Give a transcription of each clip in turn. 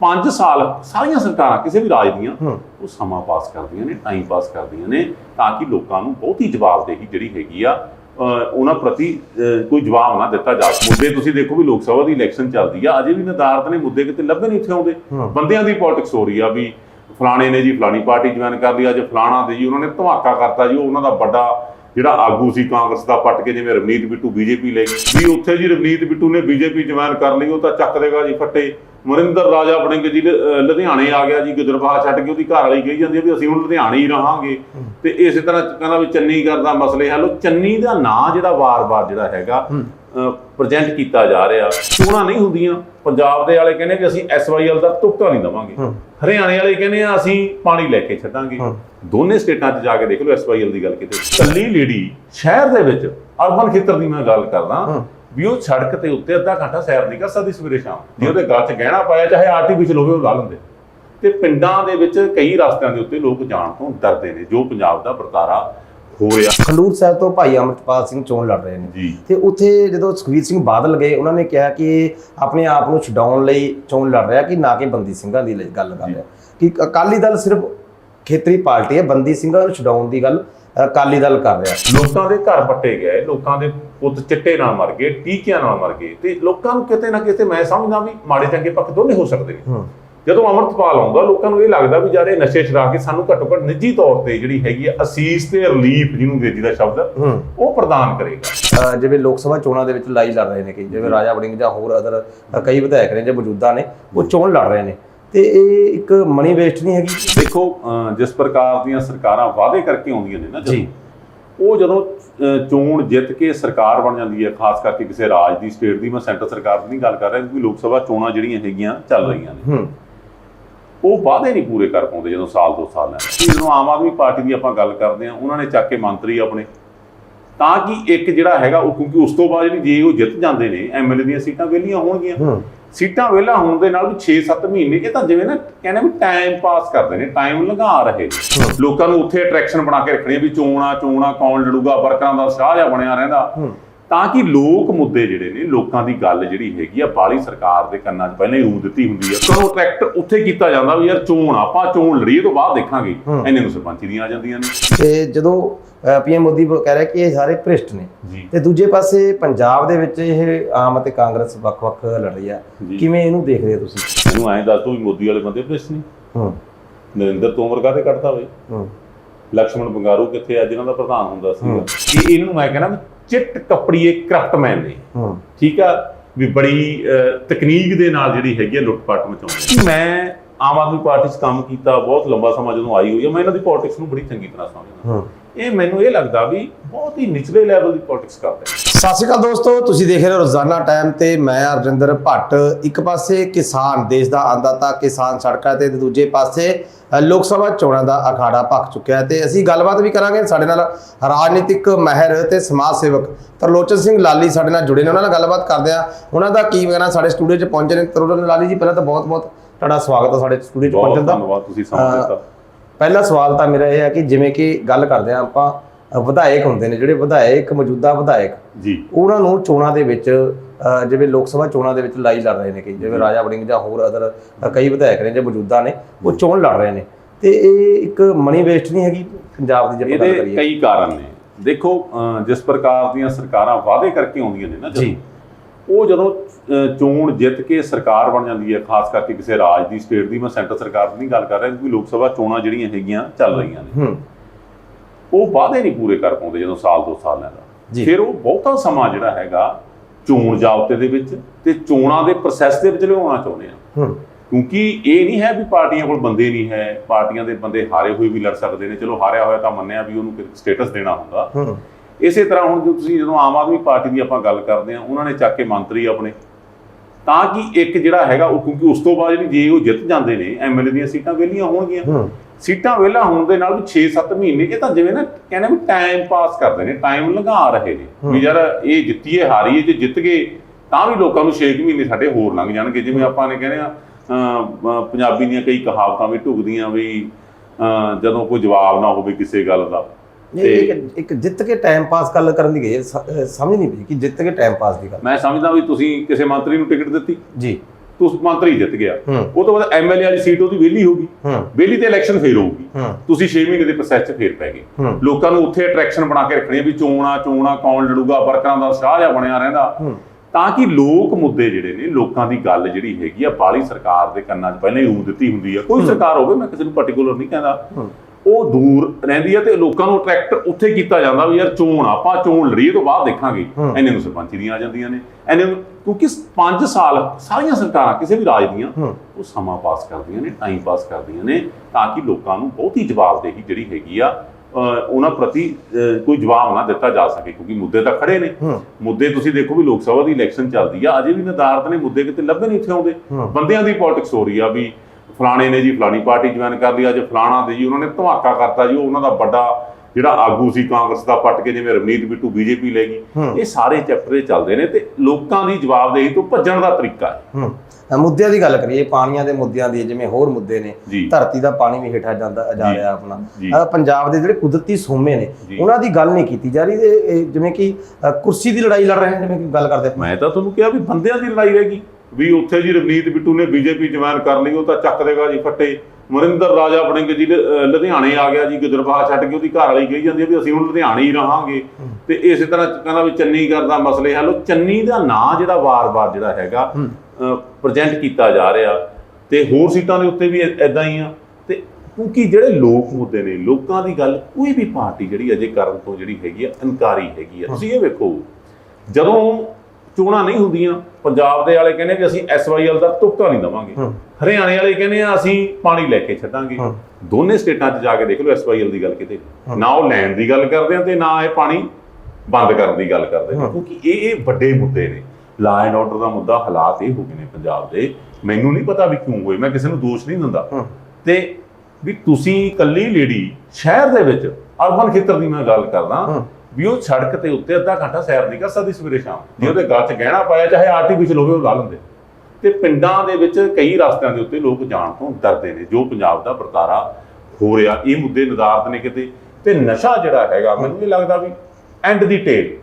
5 ਸਾਲ ਸਾਰੀਆਂ ਸਰਕਾਰਾਂ ਕਿਸੇ ਵੀ ਰਾਜ ਦੀਆਂ ਉਹ ਸਮਾਂ ਪਾਸ ਕਰਦੀਆਂ ਨੇ ਟਾਈਮ ਪਾਸ ਕਰਦੀਆਂ ਨੇ ਤਾਂ ਕਿ ਲੋਕਾਂ ਨੂੰ ਬਹੁਤੀ ਜਵਾਬਦੇਹੀ ਜਿਹੜੀ ਹੈਗੀ ਆ ਉਹਨਾਂ ਪ੍ਰਤੀ ਕੋਈ ਜਵਾਬ ਨਾ ਦਿੱਤਾ ਜਾ ਸਕੇ। ਮੁੱਦੇ ਤੁਸੀਂ ਦੇਖੋ ਵੀ ਲੋਕ ਸਭਾ ਦੀ ਇਲੈਕਸ਼ਨ ਚੱਲਦੀ ਆ ਅਜੇ ਵੀ ਨਿਰਧਾਰਤ ਨੇ ਮੁੱਦੇ ਕਿਤੇ ਲੱਭੇ ਨਹੀਂ ਇੱਥੇ ਆਉਂਦੇ। ਬੰਦਿਆਂ ਦੀ ਪੋਲਿਟਿਕਸ ਹੋ ਰਹੀ ਆ ਵੀ ਫਲਾਣੇ ਨੇ ਜੀ ਫਲਾਣੀ ਪਾਰਟੀ ਜੁਆਇਨ ਕਰ ਲਈ ਅੱਜ ਫਲਾਣਾ ਦੇ ਜੀ ਉਹਨਾਂ ਨੇ ਧਮਾਕਾ ਕਰਤਾ ਜੀ ਉਹ ਉਹਨਾਂ ਦਾ ਵੱਡਾ ਜਿਹੜਾ ਆਗੂ ਸੀ ਕਾਂਗਰਸ ਦਾ ਪੱਟ ਕੇ ਜਿਵੇਂ ਰਵਨੀਤ ਬਿੱਟੂ ਬੀਜੇਪੀ ਲੈ ਗਈ ਵੀ ਉੱਥੇ ਜੀ ਰਵਨੀਤ ਬਿੱਟੂ ਨੇ ਬੀਜੇਪੀ ਜੁਆਇਨ ਕਰ ਲਈ ਉਹ ਤਾਂ ਚੱਕ ਦੇਗਾ ਜੀ ਫੱਟੇ। ਮਰਿੰਦਰ ਰਾਜਾ ਬਣੇਗੇ ਜੀ ਲੁਧਿਆਣੇ ਆ ਗਿਆ ਜੀ ਗਿੱਦੜਬਾਹਾ ਛੱਡ ਕੇ ਉਹਦੀ ਘਰ ਵਾਲੀ ਕਹੀ ਜਾਂਦੀ ਆ ਵੀ ਅਸੀਂ ਹੁਣ ਲੁਧਿਆਣੇ ਹੀ ਰਹਾਂਗੇ। ਤੇ ਇਸੇ ਤਰ੍ਹਾਂ ਕਹਿੰਦਾ ਵੀ ਚੰਨੀ ਕਰਦਾ ਮਸਲੇ ਹੱਲ ਚੰਨੀ ਦਾ ਨਾਂ ਜਿਹੜਾ ਵਾਰ-ਵਾਰ ਜਿਹੜਾ ਹੈਗਾ ਪ੍ਰੈਜ਼ੈਂਟ ਕੀਤਾ ਜਾ ਰਿਹਾ। ਚੋਣਾਂ ਨਹੀਂ ਹੁੰਦੀਆਂ। ਪੰਜਾਬ ਦੇ ਵਾਲੇ ਕਹਿੰਦੇ ਵੀ ਅਸੀਂ ਐਸਵਾਈਐਲ ਦਾ ਤੁਕਤਾ ਨਹੀਂ ਦਵਾਂਗੇ। ਹਰਿਆਣੇ ਵਾਲੇ ਕਹਿੰਦੇ ਆ ਅਸੀਂ ਪਾਣੀ ਲੈ ਕੇ ਛੱਡਾਂਗੇ। ਦੋਨੇ ਸਟੇਟਾਂ 'ਚ ਜਾ ਕੇ ਦੇਖ ਲਓ ਐਸਵਾਈਐਲ ਦੀ ਗੱਲ ਕਿਤੇ। ਕੱਲੀ ਲੇਡੀ ਸ਼ਹਿਰ ਦੇ ਵਿੱਚ ਅਰਬਨ ਖੇਤਰ ਦੀ ਮੈਂ ਗੱਲ ਕਰਦਾ। ਵੀ ਉਹ ਸੜਕ ਤੇ ਉੱਤੇ ਅੱਧਾ ਘੰਟਾ ਸੈਰ ਨਹੀਂ ਕਰ ਸਕਦੀ ਸਵੇਰੇ ਸ਼ਾਮ। ਜੇ ਉਹਦੇ ਗਲ 'ਚ ਗਹਿਣਾ ਪਾਇਆ ਚਾਹੇ ਆਰਟੀਫੀਸ਼ਲ ਹੋਵੇ ਉਹ ਲਾ ਲੈਂਦੇ। ਤੇ ਪਿੰਡਾਂ ਦੇ ਵਿੱਚ ਕਈ ਰਸਤਿਆਂ ਦੇ ਉੱਤੇ ਲੋਕ ਜਾਣ ਤੋਂ ਡਰਦੇ ਨੇ ਜੋ ਪੰਜਾਬ ਦਾ ਵਰਤਾਰਾ ਹੋ ਰਿਹਾ। ਖੰਡੂਰ ਸਾਹਿਬ ਤੋਂ ਭਾਈ ਅਮਰਪਾਲ ਸਿੰਘ ਚੋਣ ਲੜ ਰਹੇ ਨੇ। ਤੇ ਉੱਥੇ ਜਦੋਂ ਸੁਖਵੀਰ ਸਿੰਘ ਬਾਦਲ ਗਏ ਉਹਨਾਂ ਨੇ ਕਿਹਾ ਕਿ ਆਪਣੇ ਆਪ ਨੂੰ ਛਡਾਉਣ ਲਈ ਚੋਣ ਲੜ ਰਿਹਾ ਕਿ ਨਾ ਕਿ ਬੰਦੀ ਸਿੰਘਾਂ ਦੀ ਗੱਲ ਕਰ। ਰਿਹਾ। ਕਿ ਅਕਾਲੀ ਦਲ ਸਿਰਫ ਖੇਤਰੀ ਪਾਰਟੀ ਹੈ ਬੰਦੀ ਸਿੰਘਾਂ ਨੂੰ ਛਡਾਉਣ ਦੀ ਗੱਲ ਅਕਾਲੀ ਦਲ ਕਰ ਰਿਹਾ। ਲੋਕਾਂ ਦੇ ਘਰ ਪੱਟੇ ਗਏ ਲੋਕਾਂ ਦੇ ਪੁੱਤ ਚਿੱਟੇ ਨਾਲ ਮਰ ਗਏ ਟੀਕਿਆਂ ਨਾਲ ਮਰ ਗਏ ਤੇ ਲੋਕਾਂ ਨੂੰ ਕਿਤੇ ਨਾ ਕਿਤੇ ਮੈਂ ਸਮਝਦਾ ਵੀ ਮਾੜੇ ਚੰਗੇ ਪੱਖ ਦੋਨੇ ਹੋ ਸਕਦੇ ਨੇ। ਜਦੋਂ ਅਮਰਤਪਾਲ ਆਉਂਦਾ ਲੋਕਾਂ ਨੂੰ ਇਹ ਲੱਗਦਾ ਵੀ ਯਾਰ ਇਹ ਨਸ਼ੇ ਛਡਾ ਕੇ ਸਾਨੂੰ ਘੱਟੋ ਘੱਟ ਨਿੱਜੀ ਤੌਰ ਤੇ ਜਿਹੜੀ ਹੈਗੀ ਆ ਅਸੀਸ ਤੇ ਰਿਲੀਫ ਜਿਹਨੂੰ ਅੰਗਰੇਜ਼ੀ ਦਾ ਸ਼ਬਦ ਉਹ ਪ੍ਰਦਾਨ ਕਰੇਗਾ। ਜਿਵੇਂ ਲੋਕ ਸਭਾ ਚੋਣਾਂ ਦੇ ਵਿੱਚ ਲਾਈ ਲੜ ਰਹੇ ਨੇ ਕਈ ਜਿਵੇਂ ਰਾਜਾ ਵੜਿੰਗ ਜਾਂ ਹੋਰ ਅਦਰ ਕਈ ਵਿਧਾਇਕ ਨੇ ਜੋ ਮੌਜੂਦਾ ਨੇ ਉਹ ਚੋਣ ਲੜ ਰਹੇ ਨੇ। ਤੇ ਇਹ ਇੱਕ ਮਨੀ ਵੇਸਟ ਨਹੀਂ ਹੈਗੀ? ਦੇਖੋ ਜਿਸ ਪ੍ਰਕਾਰ ਦੀਆਂ ਸਰਕਾਰਾਂ ਵਾਅਦੇ ਕਰਕੇ ਆਉਂਦੀਆਂ ਨੇ ਨਾ ਜੀ। ਉਹ ਜਦੋਂ ਚੋਣ ਜਿੱਤ ਕੇ ਸਰਕਾਰ ਬਣ ਜਾਂਦੀ ਹੈ ਖਾਸ ਕਰਕੇ ਕਿਸੇ ਰਾਜ ਦੀ ਸਟੇਟ ਦੀ ਮੈਂ ਸੈਂਟਰ ਸਰਕਾਰ ਦੀ ਨਹੀਂ ਗੱਲ ਕਰ ਰਿਹਾ ਕਿਉਂਕਿ ਲੋਕ ਸਭਾ ਚੋਣਾਂ ਜਿਹੜੀਆਂ ਹੈਗੀਆਂ ਚੱਲ ਰਹੀਆਂ ਨੇ। ਹੂੰ। ਉਹ ਵਾਅਦੇ ਨਹੀਂ ਪੂਰੇ ਕਰ ਪਾਉਂਦੇ ਜਦੋਂ ਸਾਲ ਦੋ ਸਾਲ ਲੈਣ ਜਦੋਂ ਆਮ ਆਦਮੀ ਪਾਰਟੀ ਦੀ ਆਪਾਂ ਗੱਲ ਕਰਦੇ ਹਾਂ ਉਹਨਾਂ ਨੇ ਚੱਕ ਕੇ ਮੰਤਰੀ ਆਪਣੇ। ਤਾਂ ਕਿ ਇੱਕ ਜਿਹੜਾ ਹੈਗਾ ਉਹ ਕਿਉਂਕਿ ਉਸ ਤੋਂ ਬਾਅਦ ਜਿਹੜੀ ਜੇ ਉਹ ਜਿੱਤ ਜਾਂਦੇ ਨੇ ਐਮਐਲਏ ਦੀਆਂ ਸੀਟਾਂ ਵਿਹਲੀਆਂ ਹੋਣਗੀਆਂ। ਸੀਟਾਂ ਵਿਹਲਾ ਹੋਣ ਦੇ ਨਾਲ ਵੀ 6-7 ਮਹੀਨੇ ਇਹ ਤਾਂ ਜਿਵੇਂ ਨਾ ਕਹਿੰਦੇ ਵੀ ਟਾਈਮ ਪਾਸ ਕਰਦੇ ਨੇ ਟਾਈਮ ਲੰਘਾ ਰਹੇ ਨੇ। ਲੋਕਾਂ ਨੂੰ ਉੱਥੇ ਅਟਰੈਕਸ਼ਨ ਬਣਾ ਕੇ ਰੱਖਣੀ ਆ ਵੀ ਚੋਣਾ ਚੋਣਾ ਕੌਣ ਲੜੂਗਾ ਵਰਕਰਾਂ ਦਾ ਸਾਹ ਜਿਹਾ ਬਣਿਆ ਰਹਿੰਦਾ। ਤਾਂ ਕਿ ਲੋਕ ਮੁੱਦੇ ਜਿਹੜੇ ਨੇ ਲੋਕਾਂ ਦੀ ਗੱਲ ਜਿਹੜੀ ਹੈਗੀ ਆ ਬਾਲੀ ਸਰਕਾਰ ਦੇ ਕੰਨਾਂ 'ਚ ਪਹਿਲਾਂ ਹੀ ਊ ਦਿੱਤੀ ਹੁੰਦੀ ਆ। ਕਰੋ ਟਰੈਕਟਰ ਉੱਥੇ ਕੀਤਾ ਜਾਂਦਾ ਵੀ ਯਾਰ ਚੋਣ ਆਪਾਂ ਚੋਣ ਲੜੀਏ ਤੋਂ ਬਾਅਦ ਦੇਖਾਂਗੇ। ਇੰਨੇ ਨੂੰ ਸਰਪੰਚੀ ਦੀਆਂ ਆ ਜਾਂਦੀਆਂ ਨੇ। ਤੇ ਜਦੋਂ ਪੀਐਮ ਮੋਦੀ ਕਹਿ ਰਿਹਾ ਕਿ ਇਹ ਸਾਰੇ ਭ੍ਰਿਸ਼ਟ ਨੇ। ਤੇ ਦੂਜੇ ਪਾਸੇ ਪੰਜਾਬ ਦੇ ਵਿੱਚ ਇਹ ਆਮ ਅਤੇ ਕਾਂਗਰਸ ਵੱਖ-ਵੱਖ ਲੜ ਰਹੀ ਆ। ਕਿਵੇਂ ਇਹਨੂੰ ਦੇਖ ਰਹੇ ਹੋ ਤੁਸੀਂ? ਮੈਨੂੰ ਐਂ ਦੱਸ ਦੋ ਵੀ ਮੋਦੀ ਵਾਲੇ ਬੰਦੇ ਭ੍ਰਿਸ਼ਟ ਨਹੀਂ ਹੂੰ। ਨਰਿੰਦਰ ਤੋਮਰ ਕਾਹਦੇ ਕੱਢਦਾ ਬਈ? ਹੂੰ। ਲਕਸ਼ਮਣ ਬੰਗਾਰੂ ਕਿੱਥੇ ਆ ਜਿਨ੍ਹਾਂ ਦਾ ਪ੍ਰਧਾਨ ਹੁੰਦਾ ਸੀ ਇਹ ਇਹਨਾਂ ਨੂੰ ਮੈਂ ਕਹਿੰਦਾ ਵੀ ਚਿੱਟ ਕੱਪੜੀਏ ਕਰਪਟ ਮੈਨ ਨੇ। ਹੂੰ। ਠੀਕ ਆ? ਵੀ ਬੜੀ ਤਕਨੀਕ ਦੇ ਨਾਲ ਜਿਹੜੀ ਹੈਗੀ ਆ ਲੁੱਟਪਾਟ ਮਚਾਉਂਦੇ ਮੈਂ ਆਮ ਆਦਮੀ ਪਾਰਟੀ 'ਚ ਕੰਮ ਕੀਤਾ ਬਹੁਤ ਲੰਬਾ ਸਮਾਂ ਜਦੋਂ ਆਈ ਹੋਈ ਆ ਮੈਂ ਇਹਨਾਂ ਦੀ ਪੋਲਿਟਿਕਸ ਨੂੰ ਬੜੀ ਚੰਗੀ ਤਰ੍ਹਾਂ ਸਮਝਦਾ। ਹੂੰ। ਇਹ ਮੈਨੂੰ ਇਹ ਲੱਗਦਾ ਵੀ ਬਹੁਤ ਹੀ ਨਿਚਲੇ ਲੈਵਲ ਦੀ ਪੋਲਿਟਿਕਸ ਕਰਦੇ ਸਤਿ ਸ਼੍ਰੀ ਅਕਾਲ ਦੋਸਤੋ ਤੁਸੀਂ ਦੇਖ ਰਹੇ ਹੋ ਰੋਜ਼ਾਨਾ ਟਾਈਮ ਤੇ ਮੈਂ ਅਰਜਿੰਦਰ ਭੱਟ। ਇੱਕ ਪਾਸੇ ਕਿਸਾਨ ਦੇਸ਼ ਦਾ ਅੰਦਾਤਾ ਕਿਸਾਨ ਸੜਕਾਂ ਤੇ ਤੇ ਦੂਜੇ ਪਾਸੇ ਲੋਕ ਸਭਾ ਚੋਣਾਂ ਦਾ ਅਖਾੜਾ ਭਖ ਚੁੱਕਿਆ ਹੈ ਤੇ ਅਸੀਂ ਗੱਲਬਾਤ ਵੀ ਕਰਾਂਗੇ ਸਾਡੇ ਨਾਲ ਰਾਜਨੀਤਿਕ ਮਾਹਿਰ ਤੇ ਸਮਾਜ ਸੇਵਕ ਤਰਲੋਚਨ ਸਿੰਘ ਲਾਲੀ ਸਾਡੇ ਨਾਲ ਜੁੜੇ ਨੇ। ਉਹਨਾਂ ਨਾਲ ਗੱਲਬਾਤ ਕਰਦੇ ਆ ਉਹਨਾਂ ਦਾ ਕੀ ਕਹਿਣਾ ਸਾਡੇ ਸਟੂਡੀਓ 'ਚ ਪਹੁੰਚੇ ਨੇ। ਤਰਲੋਚਨ ਲਾਲੀ ਜੀ ਪਹਿਲਾਂ ਤਾਂ ਬਹੁਤ ਬਹੁਤ ਤੁਹਾਡਾ ਸਵਾਗਤ ਹੈ ਸਾਡੇ ਸਟੂਡੀਓ 'ਚ ਪਹੁੰਚਣ ਦਾ। ਧੰਨਵਾਦ ਤੁਸੀਂ ਸਮਾਂ ਦਿੱਤਾ। ਪਹਿਲਾ ਸਵਾਲ ਤਾਂ ਮੇਰਾ ਇਹ ਹੈ ਕਿ ਜਿਵੇਂ ਕਿ ਗੱਲ ਕਰਦੇ ਆ ਆਪਾਂ ਵਿਧਾਇਕ ਹੁੰਦੇ ਨੇ ਜਿਹੜੇ ਵਿਧਾਇਕ ਮੌਜੂਦਾ ਵਿਧਾਇਕ ਜੀ। ਉਹਨਾਂ ਨੂੰ ਚੋਣਾਂ ਦੇ ਵਿੱਚ ਜਿਵੇਂ ਲੋਕ ਸਭਾ ਚੋਣਾਂ ਦੇ ਵਿੱਚ ਲਾਈ ਲੜ ਰਹੇ ਨੇ ਕਈ ਜਿਵੇਂ ਰਾਜਾ ਵੜਿੰਗ ਜਾਂ ਹੋਰ ਅਦਰ ਕਈ ਵਿਧਾਇਕ ਨੇ ਜੋ ਮੌਜੂਦਾ ਨੇ ਉਹ ਚੋਣ ਲੜ ਰਹੇ ਨੇ। ਤੇ ਇਹ ਇੱਕ ਮਨੀ ਵੇਸਟ ਨਹੀਂ ਹੈਗੀ ਪੰਜਾਬ ਦੀ ਜੇ ਗੱਲ ਕਰੀਏ। ਕਈ ਕਾਰਨ ਨੇ। ਦੇਖੋ ਜਿਸ ਪ੍ਰਕਾਰ ਦੀਆਂ ਸਰਕਾਰਾਂ ਵਾਅਦੇ ਕਰਕੇ ਆਉਂਦੀਆਂ ਨੇ ਨਾ ਜੀ। ਉਹ ਜਦੋਂ ਚੋਣ ਜਿੱਤ ਕੇ ਸਰਕਾਰ ਬਣ ਜਾਂਦੀ ਹੈ ਖਾਸ ਕਰਕੇ ਕਿਸੇ ਰਾਜ ਦੀ ਸਟੇਟ ਦੀ। ਮੈਂ ਸੈਂਟਰ ਸਰਕਾਰ ਦੀ ਨਹੀਂ ਗੱਲ ਕਰ ਰਿਹਾ ਕਿਉਂਕਿ ਲੋਕ ਸਭਾ ਚੋਣਾਂ ਜਿਹੜੀਆਂ ਹੈਗੀਆਂ ਚੱਲ ਰਹੀਆਂ ਨੇ। ਉਹ ਵਾਅਦੇ ਨਹੀਂ ਪੂਰੇ ਕਰ ਪਾਉਂਦੇ ਜਦੋਂ ਸਾਲ ਦੋ ਸਾਲ ਲੈਂਦਾ। ਫਿਰ ਉਹ ਬਹੁਤਾ ਸਮਾਂ ਜਿਹੜਾ ਹੈਗਾ ਚੋਣ ਜਾਬਤੇ ਦੇ ਵਿੱਚ ਤੇ ਚੋਣਾਂ ਦੇ ਪ੍ਰੋਸੈਸ ਦੇ ਵਿੱਚ ਲਿਆਉਣਾ ਚਾਹੁੰਦੇ ਆ। ਕਿਉਂਕਿ ਇਹ ਨਹੀਂ ਹੈ ਵੀ ਪਾਰਟੀਆਂ ਕੋਲ ਬੰਦੇ ਨਹੀਂ ਹੈ ਪਾਰਟੀਆਂ ਦੇ ਬੰਦੇ ਹਾਰੇ ਹੋਏ ਵੀ ਲੜ ਸਕਦੇ ਨੇ। ਚਲੋ ਹਾਰਿਆ ਹੋਇਆ ਤਾਂ ਮੰਨਿਆ ਵੀ ਉਹਨੂੰ ਸਟੇਟਸ ਦੇਣਾ ਹੁੰਦਾ। ਇਸੇ ਤਰ੍ਹਾਂ ਹੁਣ ਜੋ ਤੁਸੀਂ ਜਦੋਂ ਆਮ ਆਦਮੀ ਪਾਰਟੀ ਦੀ ਆਪਾਂ ਗੱਲ ਕਰਦੇ ਆ ਉਹਨਾਂ ਨੇ ਚੱਕ ਕੇ ਮੰਤਰੀ ਆਪਣੇ। ਤਾਂ ਕਿ ਇੱਕ ਜਿਹੜਾ ਹੈਗਾ ਉਹ ਕਿਉਂਕਿ ਉਸ ਤੋਂ ਬਾਅਦ ਜਿਹੜੀ ਜੇ ਉਹ ਜਿੱਤ ਜਾਂਦੇ ਨੇ ਐਮਐਲਏ ਦੀਆਂ ਸੀਟਾਂ ਵਿਹਲੀਆਂ ਹੋਣਗੀਆਂ। ਸੀਟਾਂ ਵਿਹਲਾ ਹੋਣ ਦੇ ਨਾਲ ਵੀ 6-7 ਮਹੀਨੇ ਇਹ ਤਾਂ ਜਿਵੇਂ ਨਾ ਕਹਿੰਦੇ ਵੀ ਟਾਈਮ ਪਾਸ ਕਰਦੇ ਨੇ ਟਾਈਮ ਲੰਘਾ ਰਹੇ ਨੇ। ਵੀ ਯਾਰ ਇਹ ਜਿੱਤੀਏ ਹਾਰੀਏ ਜੇ ਜਿੱਤ ਗਏ ਤਾਂ ਵੀ ਲੋਕਾਂ ਨੂੰ 6 ਮਹੀਨੇ ਸਾਡੇ ਹੋਰ ਲੰਘ ਜਾਣਗੇ। ਜਿਵੇਂ ਆਪਾਂ ਨੇ ਕਹਿੰਦੇ ਆ ਪੰਜਾਬੀ ਦੀਆਂ ਕਈ ਕਹਾਵਤਾਂ ਵੀ ਢੁਕਦੀਆਂ ਵੀ ਜਦੋਂ ਕੋਈ ਜਵਾਬ ਨਾ ਹੋਵੇ ਕਿਸੇ ਗੱਲ ਦਾ। ਇਹ ਇੱਕ ਇੱਕ ਜਿੱਤ ਕੇ ਟਾਈਮ ਪਾਸ ਗੱਲ ਕਰਨ ਦੀ ਗਈ ਸਮਝ ਨਹੀਂ ਪਈ ਕਿ ਜਿੱਤ ਕੇ ਟਾਈਮ ਪਾਸ ਦੀ ਗੱਲ। ਮੈਂ ਸਮਝਦਾ ਵੀ ਤੁਸੀਂ ਕਿਸੇ ਮੰਤਰੀ ਨੂੰ ਟਿਕਟ ਦਿੱਤੀ। ਜੀ। ਤੁਸੀਂ ਮੰਤਰੀ ਜਿੱਤ ਗਿਆ। ਉਹ ਤੋਂ ਬਾਅਦ ਐਮਐਲਏ ਵਾਲੀ ਸੀਟ ਉਹਦੀ ਵਿਹਲੀ ਹੋ ਗਈ ਹੂੰ। ਵਿਹਲੀ ਤੇ ਇਲੈਕਸ਼ਨ ਫੇਰ ਹੋਊਗੀ। ਤੁਸੀਂ 6 ਮਹੀਨੇ ਦੇ ਪ੍ਰੋਸੈਸ 'ਚ ਫੇਰ ਪੈ ਗਏ। ਲੋਕਾਂ ਨੂੰ ਉੱਥੇ ਅਟਰੈਕਸ਼ਨ ਬਣਾ ਕੇ ਰੱਖਣੀ ਵੀ ਚੋਣਾ ਚੋਣਾ ਕੌਣ ਲੜੂਗਾ ਵਰਕਰਾਂ ਦਾ ਸਾਹ ਜਿਹਾ ਬਣਿਆ ਰਹਿੰਦਾ। ਤਾਂ ਕਿ ਲੋਕ ਮੁੱਦੇ ਜਿਹੜੇ ਨੇ ਲੋਕਾਂ ਦੀ ਗੱਲ ਜਿਹੜੀ ਹੈਗੀ ਆ ਬਾਲੀ ਸਰਕਾਰ ਦੇ ਕੰਨਾਂ 'ਚ ਪਹਿਲਾਂ ਹੀ ਰੂਹ ਦਿੱਤੀ ਹੁੰਦੀ ਆ। ਕੋਈ ਸਰਕਾਰ ਹੋਵੇ ਮੈਂ ਕਿਸੇ ਨੂੰ ਪਾਰਟਿਕੂਲਰ ਨਹੀਂ ਕਹਿੰਦਾ। ਉਹ ਦੂਰ ਰਹਿੰਦੀ ਆ ਤੇ ਲੋਕਾਂ ਨੂੰ ਅਟਰੈਕਟ ਉੱਥੇ ਕੀਤਾ ਜਾਂਦਾ ਵੀ ਯਾਰ ਚੋਣ ਆਪਾਂ ਚੋਣ ਲੜੀਏ ਤੋਂ ਬਾਅਦ ਦੇਖਾਂਗੇ। ਹੂੰ। ਐਨੇ ਨੂੰ ਸਰਪੰਚੀ ਦੀਆਂ ਆ ਜਾਂਦੀਆਂ ਨੇ। ਐਨੇ ਕਿਉਂਕਿ 5 ਸਾਲ ਸਾਰੀਆਂ ਸਰਕਾਰਾਂ ਕਿਸੇ ਵੀ ਰਾਜ ਦੀਆਂ ਹੂੰ। ਉਹ ਸਮਾਂ ਪਾਸ ਕਰਦੀਆਂ ਨੇ ਟਾਈਮ ਪਾਸ ਕਰਦੀਆਂ ਨੇ ਤਾਂ ਕਿ ਲੋਕਾਂ ਨੂੰ ਬਹੁਤੀ ਜਵਾਬਦੇਹੀ ਜਿਹੜੀ ਹੈਗੀ ਆ ਉਹਨਾਂ ਪ੍ਰਤੀ ਕੋਈ ਜਵਾਬ ਨਾ ਦਿੱਤਾ ਜਾ ਸਕੇ ਕਿਉਂਕਿ ਮੁੱਦੇ ਤਾਂ ਖੜੇ ਨੇ। ਹੂੰ। ਮੁੱਦੇ ਤੁਸੀਂ ਦੇਖੋ ਵੀ ਲੋਕ ਸਭਾ ਦੀ ਇਲੈਕਸ਼ਨ ਚੱਲਦੀ ਆ ਅਜੇ ਵੀ ਨਦਾਰਤ ਨੇ ਮੁੱਦੇ ਕਿਤੇ ਲੱਭੇ ਨਹੀਂ ਇੱਥੇ ਆਉਂਦੇ। ਹੂੰ। ਬੰਦਿਆਂ ਦੀ ਪੋਲਿਟਿਕਸ ਹੋ ਰਹੀ ਆ ਵੀ ਫਲਾਣੇ ਨੇ ਜੀ ਫਲਾਣੀ ਪਾਰਟੀ ਜੁਆਇਨ ਕਰ ਲਈ ਅੱਜ ਫਲਾਣਾ ਦੇ ਜੀ ਉਹਨਾਂ ਨੇ ਧਮਾਕਾ ਕਰਤਾ ਜੀ ਉਹ ਉਹਨਾਂ ਦਾ ਵੱਡਾ ਜਿਹੜਾ ਆਗੂ ਸੀ ਕਾਂਗਰਸ ਦਾ ਪੱਟ ਕੇ ਜਿਵੇਂ ਰਵਨੀਤ ਬਿੱਟੂ ਬੀਜੇਪੀ ਲੈ ਗਈ। ਇਹ ਸਾਰੇ ਚੈਪਟਰ ਚੱਲਦੇ ਨੇ ਤੇ ਲੋਕਾਂ ਦੀ ਜਵਾਬਦੇਹੀ ਤੋਂ ਭੱਜਣ ਦਾ ਤਰੀਕਾ ਹੈ ਮੁੱਦਿਆਂ ਦੀ ਗੱਲ ਕਰੀਏ ਪਾਣੀਆਂ ਦੇ ਮੁੱਦਿਆਂ ਦੀ ਜਿਵੇਂ ਹੋਰ ਮੁੱਦੇ ਨੇ ਧਰਤੀ ਦਾ ਪਾਣੀ ਵੀ ਹੇਠਾਂ ਜਾਂਦਾ ਜਾ। ਰਿਹਾ ਆਪਣਾ ਪੰਜਾਬ ਦੇ ਜਿਹੜੇ ਕੁਦਰਤੀ ਸੋਮੇ ਨੇ। ਉਹਨਾਂ ਦੀ ਗੱਲ ਨਹੀਂ ਕੀਤੀ ਜਾ ਰਹੀ ਜਿਵੇਂ ਕਿ ਕੁਰਸੀ ਦੀ ਲੜਾਈ ਲੜ ਰਹੇ ਨੇ ਜਿਵੇਂ ਕਿ ਗੱਲ ਕਰਦੇ। ਮੈਂ ਤਾਂ ਤੁਹਾਨੂੰ ਕਿਹਾ ਵੀ ਬੰਦਿਆਂ ਦੀ ਲੜਾਈ ਰਹਿ ਗਈ ਵੀ ਉੱਥੇ ਜੀ ਰਵਨੀਤ ਬਿੱਟੂ ਨੇ ਬੀਜੇਪੀ ਜੁਆਇਨ ਕਰ ਲਈ ਉਹ ਤਾਂ ਚੱਕ ਦੇਗਾ ਜੀ ਫੱਟੇ। ਮਰਿੰਦਰ ਰਾਜਾ ਵੜਿੰਗ ਜੀ ਲੁਧਿਆਣੇ ਆ ਗਿਆ ਜੀ ਗਿੱਦੜਬਾਹ ਛੱਡ ਕੇ ਉਹਦੀ ਘਰ ਵਾਲੀ ਕਹੀ ਜਾਂਦੀ ਆ ਵੀ ਅਸੀਂ ਹੁਣ ਲੁਧਿਆਣੇ ਹੀ ਰਹਾਂਗੇ। ਤੇ ਇਸੇ ਤਰ੍ਹਾਂ ਕਹਿੰਦਾ ਵੀ ਚੰਨੀ ਕਰਦਾ ਮਸਲੇ ਹੱਲ ਚੰਨੀ ਦਾ ਨਾਂ ਜਿਹੜਾ ਵਾਰ-ਵਾਰ ਜਿਹੜਾ ਹੈਗਾ ਹੂੰ। ਪ੍ਰੈਜ਼ੈਂਟ ਕੀਤਾ ਜਾ ਰਿਹਾ। ਤੇ ਹੋਰ ਸੀਟਾਂ ਦੇ ਉੱਤੇ ਵੀ ਐਦਾਂ ਹੀ ਆ। ਤੇ ਕਿਉਂਕਿ ਜਿਹੜੇ ਲੋਕ ਮੁੱਦੇ ਨੇ ਲੋਕਾਂ ਦੀ ਗੱਲ ਕੋਈ ਵੀ ਪਾਰਟੀ ਜਿਹੜੀ ਅਜੇ ਕਰਨ ਤੋਂ ਜਿਹੜੀ ਹੈਗੀ ਆ ਇਨਕਾਰੀ ਹੈਗੀ ਆ। ਤੁਸੀਂ ਇਹ ਵੇਖੋ ਜਦੋਂ ਚੋਣਾਂ ਨਹੀਂ ਹੁੰਦੀਆਂ। ਪੰਜਾਬ ਦੇ ਵਾਲੇ ਕਹਿੰਦੇ ਵੀ ਅਸੀਂ ਐਸਵਾਈਐਲ ਦਾ ਤੁੱਕਾ ਨਹੀਂ ਦਵਾਂਗੇ। ਹਰਿਆਣੇ ਵਾਲੇ ਕਹਿੰਦੇ ਆ ਅਸੀਂ ਪਾਣੀ ਲੈ ਕੇ ਛੱਡਾਂਗੇ। ਦੋਨੇ ਸਟੇਟਾਂ 'ਚ ਜਾ ਕੇ ਦੇਖ ਲਓ ਐਸਵਾਈਐਲ ਦੀ ਗੱਲ ਕਿਤੇ। ਨਾ ਉਹ ਲੈਣ ਦੀ ਗੱਲ ਕਰਦੇ ਆ ਤੇ ਨਾ ਇਹ ਪਾਣੀ ਬੰਦ ਕਰਨ ਦੀ ਗੱਲ ਕਰਦੇ। ਕਿਉਂਕਿ ਇਹ ਇਹ ਵੱਡੇ ਮੁੱਦੇ ਨੇ। ਲਾ ਐਂਡ ਆਰਡਰ ਦਾ ਮੁੱਦਾ ਹਾਲਾਤ ਇਹ ਹੋ ਗਏ ਨੇ ਪੰਜਾਬ ਦੇ। ਮੈਨੂੰ ਨਹੀਂ ਪਤਾ ਵੀ ਕਿਉਂ ਹੋਏ। ਮੈਂ ਕਿਸੇ ਨੂੰ ਦੋਸ਼ ਨਹੀਂ ਦਿੰਦਾ। ਤੇ ਵੀ ਤੁਸੀਂ ਇਕੱਲੀ ਲੇਡੀ ਸ਼ਹਿਰ ਦੇ ਵਿੱਚ ਅਰਬਨ ਖੇਤਰ ਦੀ ਮੈਂ ਗੱਲ ਕਰਦਾ। ਵੀ ਉਹ ਸੜਕ ਤੇ ਉੱਤੇ ਅੱਧਾ ਘੰਟਾ ਸੈਰ ਨਹੀਂ ਕਰ ਸਕਦੀ ਸਵੇਰੇ ਸ਼ਾਮ। ਜੇ ਉਹਦੇ ਗਲ 'ਚ ਗਹਿਣਾ ਪਾਇਆ, ਚਾਹੇ ਆਰਟੀਫੀਸ਼ਲ ਹੋਵੇ ਉਹ ਲਾ ਲੈਂਦੇ। ਤੇ ਪਿੰਡਾਂ ਦੇ ਵਿੱਚ ਕਈ ਰਸਤਿਆਂ ਦੇ ਉੱਤੇ ਲੋਕ ਜਾਣ ਤੋਂ ਡਰਦੇ ਨੇ, ਜੋ ਪੰਜਾਬ ਦਾ ਵਰਤਾਰਾ ਹੋ ਰਿਹਾ। ਇਹ ਮੁੱਦੇ ਨਦਾਰਤ ਨੇ ਕਿਤੇ। ਤੇ ਨਸ਼ਾ ਜਿਹੜਾ ਹੈਗਾ, ਮੈਨੂੰ ਇਹ ਲੱਗਦਾ ਵੀ ਐਂਡ ਦੀ ਟੇਲ।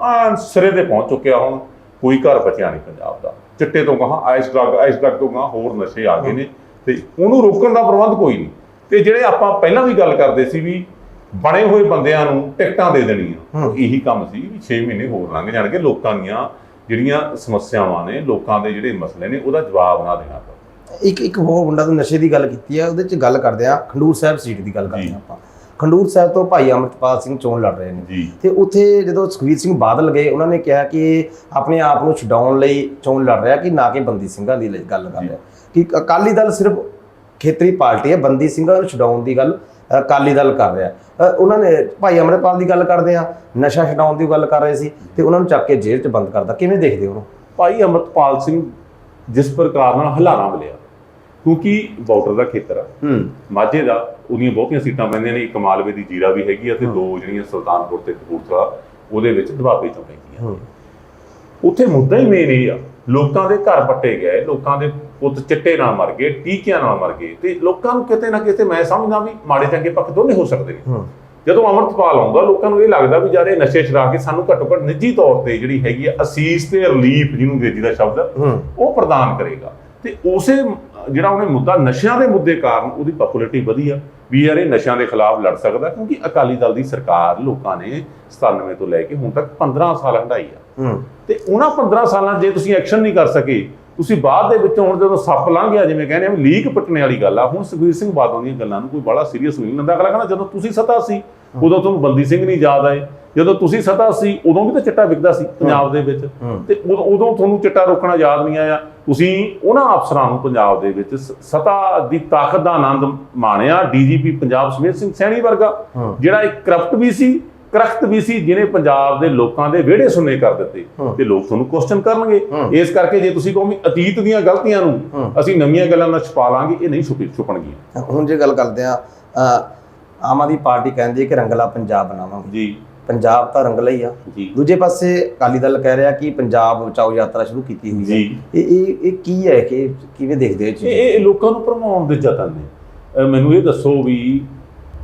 ਆ ਸਿਰੇ ਤੇ ਪਹੁੰਚ ਚੁੱਕਿਆ ਹੁਣ। ਕੋਈ ਘਰ ਬਚਿਆ ਨਹੀਂ ਪੰਜਾਬ ਦਾ। ਚਿੱਟੇ ਤੋਂ ਕਹਾ ਆਈਸ ਡਰੱਗ ਆਈਸ ਡਰੱਗ ਤੋਂ ਕਹਾ ਹੋਰ ਨਸ਼ੇ ਆ ਗਏ ਨੇ। ਤੇ ਉਹਨੂੰ ਰੋਕਣ ਦਾ ਪ੍ਰਬੰਧ ਕੋਈ ਨਹੀਂ। ਤੇ ਜਿਹੜੇ ਆਪਾਂ ਪਹਿਲਾਂ ਵੀ ਗੱਲ ਕਰਦੇ ਸੀ ਵੀ ਬਣੇ ਹੋਏ ਬੰਦਿਆਂ ਨੂੰ ਟਿਕਟਾਂ ਦੇ ਦੇਣੀਆਂ। ਇਹੀ ਕੰਮ ਸੀ ਵੀ 6 ਮਹੀਨੇ ਹੋਰ ਲੰਘ ਜਾਣਗੇ। ਲੋਕਾਂ ਦੀਆਂ ਜਿਹੜੀਆਂ ਸਮੱਸਿਆਵਾਂ ਨੇ ਲੋਕਾਂ ਦੇ ਜਿਹੜੇ ਮਸਲੇ ਨੇ ਉਹਦਾ ਜਵਾਬ ਨਾ ਦੇਣਾ ਪਵੇ। ਇੱਕ ਇੱਕ ਹੋਰ ਮੁੰਡਾ ਤੋਂ ਨਸ਼ੇ ਦੀ ਗੱਲ ਕੀਤੀ ਹੈ ਉਹਦੇ ਚ ਗੱਲ ਕਰਦੇ ਆ ਖੰਡੂਰ ਸਾਹਿਬ ਸੀਟ ਦੀ ਗੱਲ ਕਰਦੇ। ਹਾਂ ਆਪਾਂ। ਖੰਡੂਰ ਸਾਹਿਬ ਤੋਂ ਭਾਈ ਅਮਰਪਾਲ ਸਿੰਘ ਚੋਣ ਲੜ ਰਹੇ ਨੇ। ਤੇ ਉੱਥੇ ਜਦੋਂ ਸੁਖਵੀਰ ਸਿੰਘ ਬਾਦਲ ਗਏ ਉਹਨਾਂ ਨੇ ਕਿਹਾ ਕਿ ਆਪਣੇ ਆਪ ਨੂੰ ਛਡਾਉਣ ਲਈ ਚੋਣ ਲੜ ਰਿਹਾ ਕਿ ਨਾ ਕਿ ਬੰਦੀ ਸਿੰਘਾਂ ਦੀ ਗੱਲ ਕਰ। ਰਿਹਾ। ਕਿ ਅਕਾਲੀ ਦਲ ਸਿਰਫ ਖੇਤਰੀ ਪਾਰਟੀ ਹੈ ਬੰਦੀ ਸਿੰਘਾਂ ਨੂੰ ਛਡਾਉਣ ਦੀ ਗੱਲ ਅਕਾਲੀ ਦਲ ਕਰ ਰਿਹਾ। ਅ, ਉਹਨਾਂ ਨੇ ਭਾਈ ਅਮਰਪਾਲ ਦੀ ਗੱਲ ਕਰਦੇ ਆ ਨਸ਼ਾ ਛਡਾਉਣ ਦੀ ਗੱਲ ਕਰ ਰਹੇ ਸੀ ਤੇ ਉਹਨਾਂ ਨੂੰ ਚੱਕ ਕੇ ਜੇਲ੍ਹ 'ਚ ਬੰਦ ਕਰਦਾ ਕਿਵੇਂ ਦੇਖਦੇ ਹੋ ਉਹਨੂੰ? ਭਾਈ ਅਮਰਪਾਲ ਸਿੰਘ ਜਿਸ ਪ੍ਰਕਾਰ ਨਾਲ ਹਲਾਰਾ ਮਿਲਿਆ ਕਿਉਂਕਿ ਬਾਰਡਰ ਦਾ ਖੇਤਰ ਆ। ਹੂੰ। ਮਾਝੇ ਦਾ ਉਹਦੀਆਂ ਬਹੁਤੀਆਂ ਸੀਟਾਂ ਪੈਂਦੀਆਂ ਨੇ ਇੱਕ ਮਾਲਵੇ ਦੀ ਜੀਰਾ ਵੀ ਹੈਗੀ ਆ ਤੇ ਦੋ ਜਿਹੜੀਆਂ ਸੁਲਤਾਨਪੁਰ ਤੇ ਕਪੂਰਥਲਾ ਉਹਦੇ ਵਿੱਚ ਦਬਾਬੇ ਚੋਂ ਪੈਂਦੀਆਂ। ਹੂੰ। ਉੱਥੇ ਮੁੱਦਾ ਹੀ ਮੇਨ ਇਹ ਆ ਲੋਕਾਂ ਦੇ ਘਰ ਪੱਟੇ ਗਏ ਲੋਕਾਂ ਦੇ ਪੁੱਤ ਚਿੱਟੇ ਨਾਲ ਮਰ ਗਏ ਟੀਕਿਆਂ ਨਾਲ ਮਰ ਗਏ ਤੇ ਲੋਕਾਂ ਨੂੰ ਕਿਤੇ ਨਾ ਕਿਤੇ ਮੈਂ ਸਮਝਦਾ ਵੀ ਮਾੜੇ ਚੰਗੇ ਪੱਖ ਦੋਨੇ ਹੋ ਸਕਦੇ ਨੇ। ਜਦੋਂ ਅਮਰਤਪਾਲ ਆਉਂਦਾ ਲੋਕਾਂ ਨੂੰ ਇਹ ਲੱਗਦਾ ਵੀ ਯਾਰ ਇਹ ਨਸ਼ੇ ਛਡਾ ਕੇ ਸਾਨੂੰ ਘੱਟੋ ਘੱਟ ਨਿੱਜੀ ਤੌਰ ਤੇ ਜਿਹੜੀ ਹੈਗੀ ਆ ਅਸੀਸ ਤੇ ਰਿਲੀਫ ਜਿਹਨੂੰ ਅੰਗਰੇਜ਼ੀ ਦਾ ਸ਼ਬਦ ਉਹ ਪ੍ਰਦਾਨ ਕਰੇਗਾ। ਤੇ ਉਸੇ ਜਿਹੜਾ ਉਹਨੇ ਮੁੱਦਾ ਨਸ਼ਿਆਂ ਦੇ ਮੁੱਦੇ ਕਾਰਨ ਉਹਦੀ ਪਪੂਲੈਰਿਟੀ ਵਧੀ ਆ ਵੀ ਯਾਰ ਇਹ ਨਸ਼ਿਆਂ ਦੇ ਖਿਲਾਫ ਲੜ ਸਕਦਾ ਕਿਉਂਕਿ ਅਕਾਲੀ ਦਲ ਦੀ ਸਰਕਾਰ ਲੋਕਾਂ ਨੇ 97 ਤੋਂ ਲੈ ਕੇ ਹੁਣ ਤੱਕ 15 ਸਾਲ ਹੰਢਾਈ ਆ। ਤੇ ਉਹਨਾਂ 15 ਸਾਲਾਂ ਜੇ ਤੁਸੀਂ ਐਕਸ਼ਨ ਨਹੀਂ ਕਰ ਸਕੇ ਤੁਸੀਂ ਬਾਅਦ ਦੇ ਵਿੱਚ ਹੁਣ ਜਦੋਂ ਸੱਪ ਲੰਘ ਗਿਆ ਜਿਵੇਂ ਕਹਿੰਦੇ ਆ ਲੀਕ ਪੱਟਣੇ ਵਾਲੀ ਗੱਲ ਆ ਹੁਣ ਸੁਖਬੀਰ ਸਿੰਘ ਬਾਦਲ ਦੀਆਂ ਗੱਲਾਂ ਨੂੰ ਕੋਈ ਬੜਾ ਸੀਰੀਅਸ ਨਹੀਂ ਲੈਂਦਾ। ਅਗਲਾ ਕਹਿੰਦਾ ਜਦੋਂ ਤੁਸੀਂ ਸਤਾ ਸੀ ਉਦੋਂ ਤੁਹਾਨੂੰ ਬੰਦੀ ਸਿੰਘ ਨਹੀਂ ਯਾਦ ਆਏ। ਜਦੋਂ ਤੁਸੀਂ ਸਤਾ ਸੀ ਉਦੋਂ ਵੀ ਤਾਂ ਚਿੱਟਾ ਵਿਕਦਾ ਸੀ ਪੰਜਾਬ ਦੇ ਵਿੱਚ। ਤੇ ਉਦੋਂ ਤੁਹਾਨੂੰ ਚਿੱਟਾ ਰੋਕਣਾ ਯਾਦ ਨਹੀਂ ਆਇਆ। ਤੁਸੀਂ ਉਹਨਾਂ ਅਫਸਰਾਂ ਨੂੰ ਪੰਜਾਬ ਦੇ ਵਿੱਚ ਸਤਾ ਦੀ ਤਾਕਤ ਦਾ ਆਨੰਦ ਮਾਣਿਆ। ਡੀਜੀਪੀ ਪੰਜਾਬ ਸਮੇਤ ਸਿੰਘ ਸੈਣੀ ਵਰਗਾ। ਜਿਹੜਾ ਇੱਕ ਕਰਪਟ ਵੀ ਸੀ ਕਰਖਤ ਵੀ ਸੀ ਜਿਹਨੇ ਪੰਜਾਬ ਦੇ ਲੋਕਾਂ ਦੇ ਵਿਹੜੇ ਸੁੰਨੇ ਕਰ ਦਿੱਤੇ। ਤੇ ਲੋਕ ਤੁਹਾਨੂੰ ਕੁਐਸਚਨ ਕਰਨਗੇ। ਇਸ ਕਰਕੇ ਜੇ ਤੁਸੀਂ ਕਹੋ ਵੀ ਅਤੀਤ ਦੀਆਂ ਗਲਤੀਆਂ ਨੂੰ। ਅਸੀਂ ਨਵੀਆਂ ਗੱਲਾਂ ਨਾਲ ਛੁਪਾ ਲਾਂਗੇ ਇਹ ਨਹੀਂ ਛੁਪੀ ਛੁਪਣਗੀਆਂ। ਹੁਣ ਜੇ ਗੱਲ ਕਰਦੇ ਆ ਆਮ ਆਦਮੀ ਪਾਰਟੀ ਕਹਿੰਦੀ ਹੈ ਕਿ ਰੰਗਲਾ ਪੰਜਾਬ ਬਣਾਵਾਂਗੇ। ਜੀ। ਪੰਜਾਬ ਤਾਂ ਰੰਗਲਾ ਹੀ ਆ। ਦੂਜੇ ਪਾਸੇ ਅਕਾਲੀ ਦਲ ਕਹਿ ਰਿਹਾ ਕਿ ਪੰਜਾਬ ਬਚਾਓ ਯਾਤਰਾ ਸ਼ੁਰੂ ਕੀਤੀ ਹੋਈ ਹੈ। ਇਹ ਇਹ ਇਹ ਕੀ ਹੈ ਕਿ ਕਿਵੇਂ ਦੇਖਦੇ ਹੋ ਇਹ ਇਹ ਚੀਜ਼? ਇਹ ਲੋਕਾਂ ਨੂੰ ਭਰਮਾਉਣ ਦੇ ਯਤਨ ਨੇ। ਮੈਨੂੰ ਇਹ ਦੱਸੋ ਵੀ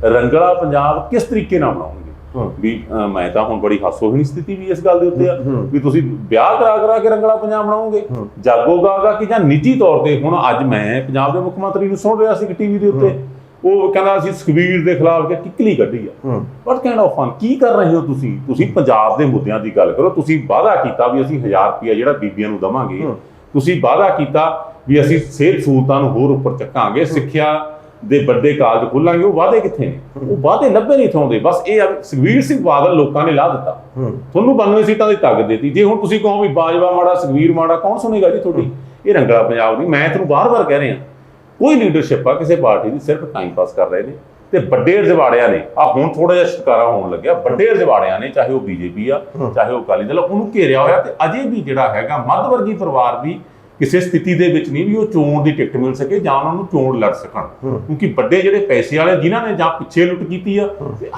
ਰੰਗਲਾ ਪੰਜਾਬ ਕਿਸ ਤਰੀਕੇ ਨਾਲ ਬਣਾਉਣਗੇ। ਵੀ ਮੈਂ ਤਾਂ ਹੁਣ ਬੜੀ ਹਾਸੋਹੀਣੀ ਸਥਿਤੀ ਵੀ ਇਸ ਗੱਲ ਦੇ ਉੱਤੇ ਆ। ਵੀ ਤੁਸੀਂ ਵਿਆਹ ਕਰਾ ਕਰਾ ਕੇ ਰੰਗਲਾ ਪੰਜਾਬ ਬਣਾਓਗੇ? ਹੂੰ। ਜਾਗੋਗਾਗਾ ਕਿ ਜਾਂ ਨਿੱਜੀ ਤੌਰ ਤੇ? ਹੁਣ ਅੱਜ ਮੈਂ ਪੰਜਾਬ ਦੇ ਮੁੱਖ ਮੰਤਰੀ ਨੂੰ ਸੁਣ ਰਿਹਾ ਸੀ ਕਿ ਟੀਵੀ ਦੇ ਉੱਤੇ। ਉਹ ਕਹਿੰਦਾ ਅਸੀਂ ਸੁਖਬੀਰ ਦੇ ਖਿਲਾਫ ਕਿ ਕਿੱਕਲੀ ਕੱਢੀ ਆ। ਵਾਟ ਕਾਈਂਡ ਆਫ ਫਨ ਕੀ ਕਰ ਰਹੇ ਹੋ ਤੁਸੀਂ? ਤੁਸੀਂ ਪੰਜਾਬ ਦੇ ਮੁੱਦਿਆਂ ਦੀ ਗੱਲ ਕਰੋ। ਤੁਸੀਂ ਵਾਅਦਾ ਕੀਤਾ ਵੀ ਅਸੀਂ 1000 ਰੁਪਇਆ ਜਿਹੜਾ ਬੀਬੀਆਂ ਨੂੰ ਦਵਾਂਗੇ। ਤੁਸੀਂ ਵਾਅਦਾ ਕੀਤਾ ਵੀ ਅਸੀਂ ਸਿਹਤ ਸਹੂਲਤਾਂ ਨੂੰ ਹੋਰ ਉੱਪਰ ਚੱਕਾਂਗੇ ਸਿੱਖਿਆ ਦੇ ਵੱਡੇ ਕਾਲਜ ਖੋਲਾਂਗੇ ਉਹ ਵਾਅਦੇ ਕਿੱਥੇ ਨੇ? ਉਹ ਵਾਅਦੇ ਲੱਭੇ ਨਹੀਂ ਥਾਉਂਦੇ ਬਸ ਇਹ ਆ ਵੀ ਸੁਖਬੀਰ ਸਿੰਘ ਬਾਦਲ ਲੋਕਾਂ ਨੇ ਲਾ ਦਿੱਤਾ। ਤੁਹਾਨੂੰ 92 ਸੀਟਾਂ ਦੀ ਤਾਕਤ ਦਿੱਤੀ। ਜੇ ਹੁਣ ਤੁਸੀਂ ਕਹੋ ਵੀ ਬਾਜਵਾ ਮਾੜਾ ਸੁਖਬੀਰ ਮਾੜਾ ਕੌਣ ਸੁਣੇਗਾ ਜੀ ਤੁਹਾਡੀ? ਇਹ ਰੰਗਲਾ ਪੰਜਾਬ ਨਹੀਂ। ਮੈਂ ਤੁਹਾਨੂੰ ਬਾਰ-ਬਾਰ ਕਹਿ ਰਿਹਾ ਕੋਈ ਲੀਡਰਸ਼ਿਪ ਆ ਕਿਸੇ ਪਾਰਟੀ ਦੀ ਸਿਰਫ ਟਾਈਮ ਪਾਸ ਕਰ ਰਹੇ ਨੇ। ਤੇ ਵੱਡੇ ਰਜਵਾੜਿਆਂ ਨੇ ਆ ਹੁਣ ਥੋੜਾ ਜਿਹਾ ਸ਼ਿਕਾਰਾ ਹੋਣ ਲੱਗਿਆ। ਵੱਡੇ ਰਜਵਾੜਿਆਂ ਨੇ ਚਾਹੇ ਉਹ ਬੀਜੇਪੀ ਆ ਚਾਹੇ ਉਹ ਅਕਾਲੀ ਦਲ ਉਹਨੂੰ ਘੇਰਿਆ ਹੋਇਆ ਤੇ ਅਜੇ ਵੀ ਜਿਹੜਾ ਹੈਗਾ ਮੱਧ ਵਰਗੀ ਪਰਿਵਾਰ ਵੀ ਕਿਸੇ ਸਥਿਤੀ ਦੇ ਵਿੱਚ ਨਹੀਂ ਵੀ ਉਹ ਚੋਣ ਦੀ ਟਿਕਟ ਮਿਲ ਸਕੇ ਜਾਂ ਉਹਨਾਂ ਨੂੰ ਚੋਣ ਲੜ ਸਕਣ। ਕਿਉਂਕਿ ਵੱਡੇ ਜਿਹੜੇ ਪੈਸੇ ਵਾਲੇ ਜਿਨ੍ਹਾਂ ਨੇ ਜਾਂ ਪਿੱਛੇ ਲੁੱਟ ਕੀਤੀ ਆ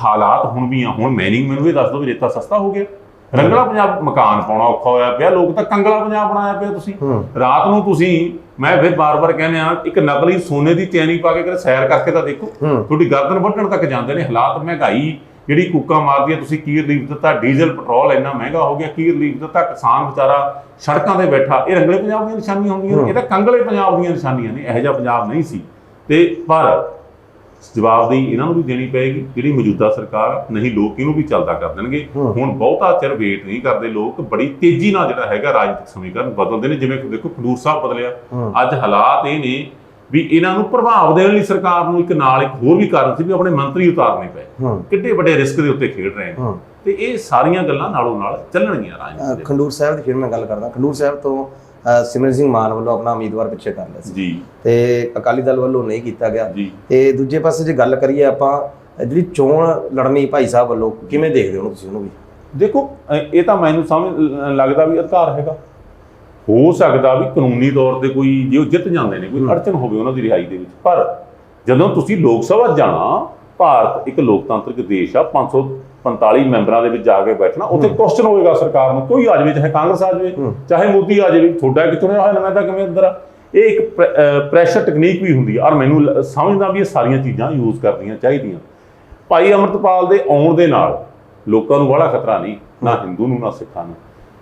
ਹਾਲਾਤ ਹੁਣ ਵੀ ਆ। ਹੁਣ ਮੈਨਿੰਗ ਮੈਨੂੰ ਇਹ ਦੱਸ ਦਿਓ ਵੀ ਰੇਤਾ ਸਸਤਾ ਹੋ ਗਿਆ। ਰੰਗਲਾ ਪੰਜਾਬ ਮਕਾਨ ਪਾਉਣਾ ਔਖਾ ਹੋਇਆ ਪਿਆ। ਲੋਕ ਤਾਂ ਕੰਗਲਾ ਪੰਜਾਬ ਬਣਾਇਆ ਪਿਆ ਤੁਸੀਂ। ਰਾਤ ਨੂੰ ਤੁਸੀਂ ਮੈਂ ਫਿਰ ਬਾਰ-ਬਾਰ ਕਹਿੰਦੇ ਆ ਇੱਕ ਨਕਲੀ ਸੋਨੇ ਦੀ ਚੈਨੀ ਪਾ ਕੇ ਕਦੇ ਸੈਰ ਕਰਕੇ ਤਾਂ ਦੇਖੋ। ਤੁਹਾਡੀ ਗਰਦਨ ਵੱਢਣ ਤੱਕ ਜਾਂਦੇ ਨੇ। ਹਾਲਾਤ ਮਹਿੰਗਾਈ ਜਿਹੜੀ ਕੂਕਾਂ ਮਾਰਦੀ ਹੈ ਤੁਸੀਂ ਕੀ ਰਿਲੀਫ ਦਿੱਤਾ? ਡੀਜ਼ਲ ਪੈਟਰੋਲ ਇੰਨਾ ਮਹਿੰਗਾ ਹੋ ਗਿਆ ਕੀ ਰਿਲੀਫ ਦਿੱਤਾ? ਕਿਸਾਨ ਵਿਚਾਰਾ ਸੜਕਾਂ ਤੇ ਬੈਠਾ। ਇਹ ਰੰਗਲੇ ਪੰਜਾਬ ਦੀਆਂ ਨਿਸ਼ਾਨੀਆਂ ਹੁੰਦੀਆਂ ਇਹ ਤਾਂ ਕੰਗਲੇ ਪੰਜਾਬ ਦੀਆਂ ਨਿਸ਼ਾਨੀਆਂ ਨੇ। ਇਹੋ ਜਿਹਾ ਪੰਜਾਬ ਨਹੀਂ ਸੀ। ਤੇ ਪਰ ਜਵਾਬਦੇਹੀ ਇਹਨਾਂ ਨੂੰ ਵੀ ਦੇਣੀ ਪਏਗੀ। ਜਿਹੜੀ ਮੌਜੂਦਾ ਸਰਕਾਰ ਨਹੀਂ ਲੋਕ ਇਹਨੂੰ ਵੀ ਚੱਲਦਾ ਕਰ ਦੇਣਗੇ। ਹੁਣ ਬਹੁਤਾ ਚਿਰ ਵੇਟ ਨਹੀਂ ਕਰਦੇ ਲੋਕ। ਬੜੀ ਤੇਜ਼ੀ ਨਾਲ ਜਿਹੜਾ ਹੈਗਾ ਰਾਜਨੀਤਿਕ ਸਮੀਕਰਨ ਬਦਲਦੇ ਨੇ। ਜਿਵੇਂ ਦੇਖੋ ਖਡੂਰ ਸਾਹਿਬ ਬਦਲਿਆ। ਅੱਜ ਹਾਲਾਤ ਇਹ ਨੇ ਵੀ ਇਹਨਾਂ ਨੂੰ ਪ੍ਰਭਾਵ ਦੇਣ ਲਈ ਸਰਕਾਰ ਨੂੰ ਇੱਕ ਨਾਲ ਇੱਕ ਹੋਰ ਵੀ ਕਾਰਨ ਸੀ ਵੀ ਆਪਣੇ ਮੰਤਰੀ ਉਤਾਰਨੇ ਪਏ। ਕਿੱਡੇ ਵੱਡੇ ਰਿਸਕ ਦੇ ਉੱਤੇ ਖੇਡ ਰਹੇ ਨੇ। ਤੇ ਇਹ ਸਾਰੀਆਂ ਗੱਲਾਂ ਨਾਲੋਂ ਨਾਲ ਚੱਲਣਗੀਆਂ ਦੇ। ਖੰਡੂਰ ਸਾਹਿਬ ਦੀ ਫਿਰ ਮੈਂ ਗੱਲ ਕਰਦਾ। ਖੰਡੂਰ ਸਾਹਿਬ ਤੋਂ ਸਿਮਰਨ ਸਿੰਘ ਮਾਨ ਵੱਲੋਂ ਆਪਣਾ ਉਮੀਦਵਾਰ ਪਿੱਛੇ ਕਰ ਲਿਆ ਸੀ। ਜੀ। ਤੇ ਅਕਾਲੀ ਦਲ ਵੱਲੋਂ ਨਹੀਂ ਕੀਤਾ ਗਿਆ। ਤੇ ਦੂਜੇ ਪਾਸੇ ਜੇ ਗੱਲ ਕਰੀਏ ਆਪਾਂ ਜਿਹੜੀ ਚੋਣ ਲੜਨੀ ਭਾਈ ਸਾਹਿਬ ਵੱਲੋਂ ਕਿਵੇਂ ਦੇਖਦੇ ਹੋ ਤੁਸੀਂ ਉਹਨੂੰ ਵੀ? ਦੇਖੋ ਇਹ ਤਾਂ ਮੈਨੂੰ ਸਮਝ ਲੱਗਦਾ ਵੀ ਅਧਿਕਾਰ ਹੈਗਾ। ਹੋ ਸਕਦਾ ਵੀ ਕਾਨੂੰਨੀ ਤੌਰ ਤੇ ਕੋਈ ਜੇ ਉਹ ਜਿੱਤ ਜਾਂਦੇ ਨੇ ਕੋਈ ਅੜਚਨ ਹੋਵੇ ਉਹਨਾਂ ਦੀ ਰਿਹਾਈ ਦੇ ਵਿੱਚ। ਪਰ ਜਦੋਂ ਤੁਸੀਂ ਲੋਕ ਸਭਾ ਜਾਣਾ ਭਾਰਤ ਇੱਕ ਲੋਕਤੰਤਰਿਕ ਦੇਸ਼ ਆ 545 ਮੈਂਬਰਾਂ ਦੇ ਵਿੱਚ ਜਾ ਕੇ ਬੈਠਣਾ ਉੱਥੇ ਕੁਐਸਚਨ ਹੋਵੇਗਾ ਸਰਕਾਰ ਨੂੰ ਕੋਈ ਆ ਜਾਵੇ ਚਾਹੇ ਕਾਂਗਰਸ ਆ ਜਾਵੇ। ਚਾਹੇ ਮੋਦੀ ਆ ਜਾਵੇ ਤੁਹਾਡਾ ਕਿ ਚੁਣਿਆ ਹੋਇਆ ਨੁਮਾਇੰਦਾ ਕਿਵੇਂ ਅੰਦਰ ਆ? ਇਹ ਇੱਕ ਪ੍ਰੈਸ਼ਰ ਟੈਕਨੀਕ ਵੀ ਹੁੰਦੀ ਆ ਔਰ ਮੈਨੂੰ ਸਮਝਦਾ ਵੀ ਇਹ ਸਾਰੀਆਂ ਚੀਜ਼ਾਂ ਯੂਜ਼ ਕਰਨੀਆਂ ਚਾਹੀਦੀਆਂ। ਭਾਈ ਅਮਰਤਪਾਲ ਦੇ ਆਉਣ ਦੇ ਨਾਲ ਲੋਕਾਂ ਨੂੰ ਬੜਾ ਖਤਰਾ ਨਹੀਂ ਨਾ ਹਿੰਦੂ ਨੂੰ ਨਾ ਸਿੱਖਾਂ ਨੂੰ।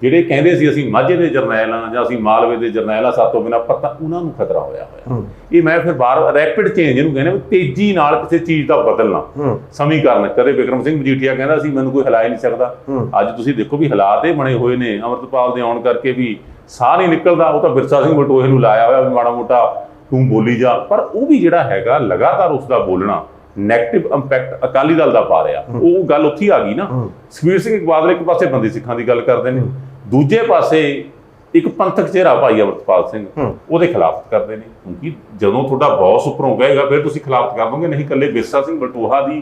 ਜਿਹੜੇ ਕਹਿੰਦੇ ਸੀ ਅਸੀਂ ਮਾਝੇ ਦੇ ਜਰਨੈਲ ਆ ਜਾਂ ਅਸੀਂ ਮਾਲਵੇ ਦੇ ਜਰਨੈਲ ਆ ਸਾਤੋਂ ਬਿਨਾ ਪਤਾ ਉਹਨਾਂ ਨੂੰ ਖਤਰਾ ਹੋਇਆ ਹੋਇਆ। ਇਹ ਮੈਂ ਫਿਰ ਬਾਰ ਰੈਪਿਡ ਚੇਂਜ ਇਹਨੂੰ ਕਹਿੰਦੇ ਤੇਜ਼ੀ ਨਾਲ ਕਿਸੇ ਚੀਜ਼ ਦਾ ਬਦਲਣਾ। ਸਮੀਕਰਨ ਕਦੇ ਵਿਕਰਮ ਸਿੰਘ ਮਜੀਠੀਆ ਕਹਿੰਦਾ ਸੀ ਮੈਨੂੰ ਕੋਈ ਹਿਲਾ ਨਹੀਂ ਸਕਦਾ। ਅੱਜ ਤੁਸੀਂ ਦੇਖੋ ਵੀ ਹਾਲਾਤ ਇਹ ਬਣੇ ਹੋਏ ਨੇ ਅਮਰਤਪਾਲ ਦੇ ਆਉਣ ਕਰਕੇ ਵੀ ਸਾਹ ਨਹੀਂ ਨਿਕਲਦਾ ਉਹ ਤਾਂ ਬਿਰਸਾ ਸਿੰਘ ਬਟੋਏ ਨੂੰ ਲਾਇਆ ਹੋਇਆ ਵੀ ਮਾੜਾ ਮੋਟਾ ਤੂੰ ਬੋਲੀ ਜਾ। ਪਰ ਉਹ ਵੀ ਜਿਹੜਾ ਹੈਗਾ ਲਗਾਤਾਰ ਉਸ ਦਾ ਬੋਲਣਾ ਨੈਗੇਟਿਵ ਇੰਪੈਕਟ ਅਕਾਲੀ ਦਲ ਦਾ ਪਾ ਰਿਹਾ। ਉਹ ਗੱਲ ਉੱਥੇ ਆ ਗਈ ਨਾ। ਹੂੰ। ਸੁਖਬੀਰ ਸਿੰਘ ਬਾਦਲ ਇੱਕ ਪਾਸੇ ਬੰਦੀ ਸਿੱਖਾਂ ਦੀ ਗੱਲ ਕਰਦੇ ਨੇ। ਦੂਜੇ ਪਾਸੇ ਇੱਕ ਪੰਥਕ ਚਿਹਰਾ ਭਾਈ ਅਮਰਤਪਾਲ ਸਿੰਘ। ਉਹਦੇ ਖਿਲਾਫਤ ਕਰਦੇ ਨੇ ਕਿਉਂਕਿ ਜਦੋਂ ਤੁਹਾਡਾ ਬੌਸ ਉੱਪਰੋਂ ਕਹੇਗਾ ਫਿਰ ਤੁਸੀਂ ਖਿਲਾਫਤ ਕਰ ਦੋਗੇ ਨਹੀਂ ਇਕੱਲੇ ਬਿਰਸਾ ਸਿੰਘ ਬਟੂਹਾ ਦੀ